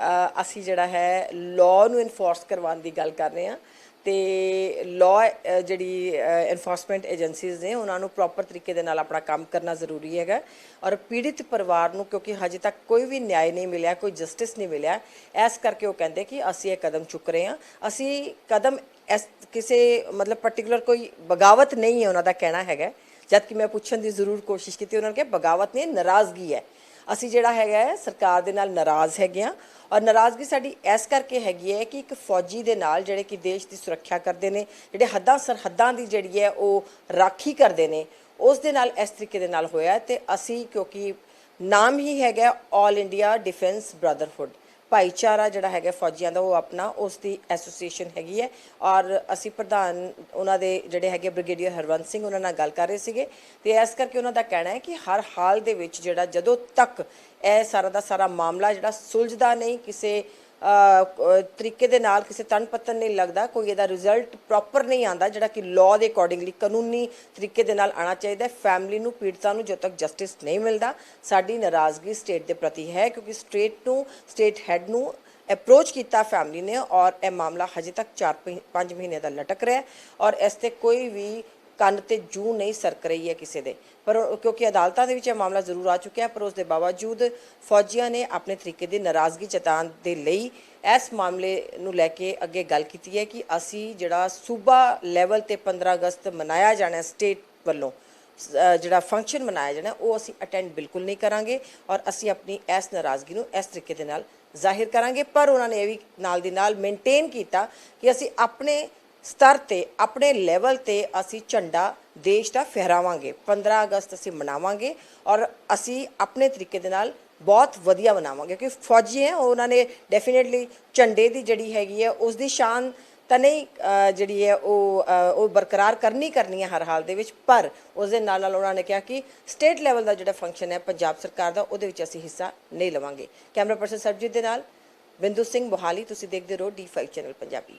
ਅਸੀਂ ਜਿਹੜਾ ਹੈ ਲਾਅ ਨੂੰ ਇਨਫੋਰਸ ਕਰਵਾਉਣ ਦੀ ਗੱਲ ਕਰ ਰਹੇ ਹਾਂ। ਤੇ ਲਾਅ ਜਿਹੜੀ ਇਨਫੋਰਸਮੈਂਟ ਏਜੰਸੀਜ਼ ਨੇ, ਉਹਨਾਂ ਨੂੰ ਪ੍ਰੋਪਰ ਤਰੀਕੇ ਦੇ ਨਾਲ ਆਪਣਾ ਕੰਮ ਕਰਨਾ ਜ਼ਰੂਰੀ ਹੈਗਾ। ਔਰ ਪੀੜਿਤ ਪਰਿਵਾਰ ਨੂੰ, ਕਿਉਂਕਿ ਹਜੇ ਤੱਕ ਕੋਈ ਵੀ ਨਿਆਂ ਨਹੀਂ ਮਿਲਿਆ, ਕੋਈ ਜਸਟਿਸ ਨਹੀਂ ਮਿਲਿਆ ਇਸ ਕਰਕੇ ਉਹ ਕਹਿੰਦੇ ਕਿ ਅਸੀਂ ਇਹ ਕਦਮ ਚੁੱਕ ਰਹੇ ਹਾਂ। ਅਸੀਂ ਕਦਮ ਇਸ ਕਿਸੇ, ਮਤਲਬ ਪਾਰਟਿਕੂਲਰ ਕੋਈ ਬਗਾਵਤ ਨਹੀਂ ਹੈ, ਉਹਨਾਂ ਦਾ ਕਹਿਣਾ ਹੈਗਾ। ਜਦ ਕਿ ਮੈਂ ਪੁੱਛਣ ਦੀ ਜ਼ਰੂਰ ਕੋਸ਼ਿਸ਼ ਕੀਤੀ, ਉਹਨਾਂ ਨੇ ਕਿਹਾ ਬਗਾਵਤ ਨਹੀਂ, ਨਾਰਾਜ਼ਗੀ ਹੈ। ਅਸੀਂ ਜਿਹੜਾ ਹੈਗਾ ਸਰਕਾਰ ਦੇ ਨਾਲ ਨਾਰਾਜ਼ ਹੈਗੇ ਆ ਔਰ ਨਾਰਾਜ਼ਗੀ ਸਾਡੀ ਇਸ ਕਰਕੇ ਹੈਗੀ ਹੈ ਕਿ ਇੱਕ ਫੌਜੀ ਦੇ ਨਾਲ ਜਿਹੜੇ ਕਿ ਦੇਸ਼ ਦੀ ਸੁਰੱਖਿਆ ਕਰਦੇ ਨੇ, ਜਿਹੜੇ ਹੱਦਾਂ ਸਰਹੱਦਾਂ ਦੀ ਜਿਹੜੀ ਹੈ ਉਹ ਰਾਖੀ ਕਰਦੇ ਨੇ, ਉਸ ਦੇ ਨਾਲ ਇਸ ਤਰੀਕੇ ਦੇ ਨਾਲ ਹੋਇਆ ਹੈ ਤੇ ਅਸੀਂ ਕਿਉਂਕਿ ਨਾਮ ਹੀ ਹੈਗਾ ਆਲ ਇੰਡੀਆ ਡਿਫੈਂਸ ਬ੍ਰਦਰਹੁੱਡ ਭਾਈਚਾਰਾ ਜਿਹੜਾ ਹੈਗਾ ਫੌਜੀਆਂ ਦਾ, ਉਹ ਆਪਣਾ, ਉਸ ਦੀ ਐਸੋਸੀਏਸ਼ਨ ਹੈਗੀ ਹੈ। ਔਰ ਅਸੀਂ ਪ੍ਰਧਾਨ ਉਹਨਾਂ ਦੇ ਜਿਹੜੇ ਹੈਗੇ ਬ੍ਰਿਗੇਡੀਅਰ ਹਰਵੰਤ ਸਿੰਘ ਉਹਨਾਂ ਨਾਲ ਗੱਲ ਕਰ ਰਹੇ ਸੀਗੇ। ਤੇ ਇਸ ਕਰਕੇ ਉਹਨਾਂ ਦਾ ਕਹਿਣਾ ਹੈ ਕਿ ਹਰ ਹਾਲ ਦੇ ਵਿੱਚ ਜਿਹੜਾ ਜਦੋਂ ਤੱਕ ਇਹ ਸਾਰਾ ਦਾ ਸਾਰਾ ਮਾਮਲਾ ਜਿਹੜਾ ਸੁਲਝਦਾ ਨਹੀਂ, ਕਿਸੇ ਤਰੀਕੇ ਦੇ ਨਾਲ ਕਿਸੇ ਤਣ ਪੱਤਨ ਨਹੀਂ ਲੱਗਦਾ, ਕੋਈ ਇਹਦਾ ਰਿਜ਼ਲਟ ਪ੍ਰੋਪਰ ਨਹੀਂ ਆਂਦਾ ਜਿਹੜਾ ਕਿ ਲਾਅ ਦੇ ਅਕੋਰਡਿੰਗਲੀ ਕਾਨੂੰਨੀ ਤਰੀਕੇ ਦੇ ਨਾਲ ਆਣਾ ਚਾਹੀਦਾ ਹੈ। ਫੈਮਿਲੀ ਨੂੰ, ਪੀੜਤਾਂ ਨੂੰ ਜਦੋਂ ਤੱਕ ਜਸਟਿਸ ਨਹੀਂ ਮਿਲਦਾ, ਸਾਡੀ ਨਾਰਾਜ਼ਗੀ ਸਟੇਟ ਦੇ ਪ੍ਰਤੀ ਹੈ, ਕਿਉਂਕਿ ਸਟੇਟ ਨੂੰ ਸਟੇਟ ਹੈੱਡ ਨੂੰ ਅਪਰੋਚ ਕੀਤਾ ਫੈਮਿਲੀ ਨੇ ਔਰ ਇਹ ਮਾਮਲਾ ਹਜੇ ਤੱਕ 4-5 ਮਹੀਨੇ ਦਾ ਲਟਕ ਰਿਹਾ ਔਰ ਇਸ ਤੇ ਕੋਈ ਵੀ ਕੰਨ ਤੇ ਜੂ ਨਹੀਂ ਸਰਕ ਰਹੀ ਹੈ ਕਿਸੇ ਦੇ। ਪਰ ਕਿਉਂਕਿ ਅਦਾਲਤਾਂ ਦੇ ਵਿੱਚ ਇਹ ਮਾਮਲਾ ਜ਼ਰੂਰ ਆ ਚੁੱਕਿਆ ਪਰ ਉਸ ਦੇ ਬਾਵਜੂਦ ਫੌਜੀਆਂ ਨੇ ਆਪਣੇ ਤਰੀਕੇ ਦੀ ਨਾਰਾਜ਼ਗੀ ਜਤਾਉਣ ਦੇ ਲਈ ਇਸ ਮਾਮਲੇ ਨੂੰ ਲੈ ਕੇ ਅੱਗੇ ਗੱਲ ਕੀਤੀ ਹੈ ਕਿ ਅਸੀਂ ਜਿਹੜਾ ਸੂਬਾ ਲੈਵਲ ਤੇ 15 ਅਗਸਤ ਮਨਾਇਆ ਜਾਣਾ ਸਟੇਟ ਵੱਲੋਂ ਜਿਹੜਾ ਫੰਕਸ਼ਨ ਮਨਾਇਆ ਜਾਣਾ ਉਹ ਅਸੀਂ ਅਟੈਂਡ ਬਿਲਕੁਲ ਨਹੀਂ ਕਰਾਂਗੇ ਔਰ ਅਸੀਂ ਆਪਣੀ ਇਸ ਨਾਰਾਜ਼ਗੀ ਨੂੰ ਇਸ ਤਰੀਕੇ ਦੇ ਨਾਲ ਜ਼ਾਹਿਰ ਕਰਾਂਗੇ। ਪਰ ਉਹਨਾਂ ਨੇ ਇਹ ਵੀ ਨਾਲ ਦੀ ਨਾਲ ਮੇਨਟੇਨ ਕੀਤਾ ਕਿ ਅਸੀਂ ਆਪਣੇ ਸਤਰ ਤੇ ਆਪਣੇ ਲੈਵਲ ਤੇ ਅਸੀਂ ਝੰਡਾ ਦੇਸ਼ ਦਾ ਫਹਿਰਾਵਾਂਗੇ। 15 ਅਗਸਤ ਅਸੀਂ ਮਨਾਵਾਂਗੇ ਔਰ ਅਸੀਂ ਆਪਣੇ ਤਰੀਕੇ ਦੇ ਨਾਲ ਬਹੁਤ ਵਧੀਆ ਮਨਾਵਾਂਗੇ ਕਿਉਂਕਿ ਫੌਜੀ ਹੈ, ਉਹਨਾਂ ਨੇ ਡੈਫੀਨਿਟਲੀ ਝੰਡੇ ਦੀ ਜਿਹੜੀ ਹੈਗੀ ਹੈ ਉਸ ਦੀ ਸ਼ਾਨ ਤਾਂ ਨਹੀਂ ਜਿਹੜੀ ਹੈ ਉਹ ਉਹ ਬਰਕਰਾਰ ਕਰਨੀ ਕਰਨੀ ਹੈ ਹਰ ਹਾਲ ਦੇ ਵਿੱਚ, ਪਰ ਉਸ ਦੇ ਨਾਲ ਨਾਲ ਉਹਨਾਂ ਨੇ ਕਿਹਾ ਕਿ ਸਟੇਟ ਲੈਵਲ ਦਾ ਜਿਹੜਾ ਫੰਕਸ਼ਨ ਹੈ, ਪੰਜਾਬ ਸਰਕਾਰ ਦਾ, ਉਹਦੇ ਵਿੱਚ ਅਸੀਂ ਹਿੱਸਾ ਨਹੀਂ ਲਵਾਂਗੇ। ਕੈਮਰਾ ਪਰਸਨ ਸਰਬਜੀਤ ਦੇ ਨਾਲ ਬਿੰਦੂ ਸਿੰਘ ਮੋਹਾਲੀ, ਤੁਸੀਂ ਦੇਖਦੇ ਰਹੋ D5 ਚੈਨਲ ਪੰਜਾਬੀ।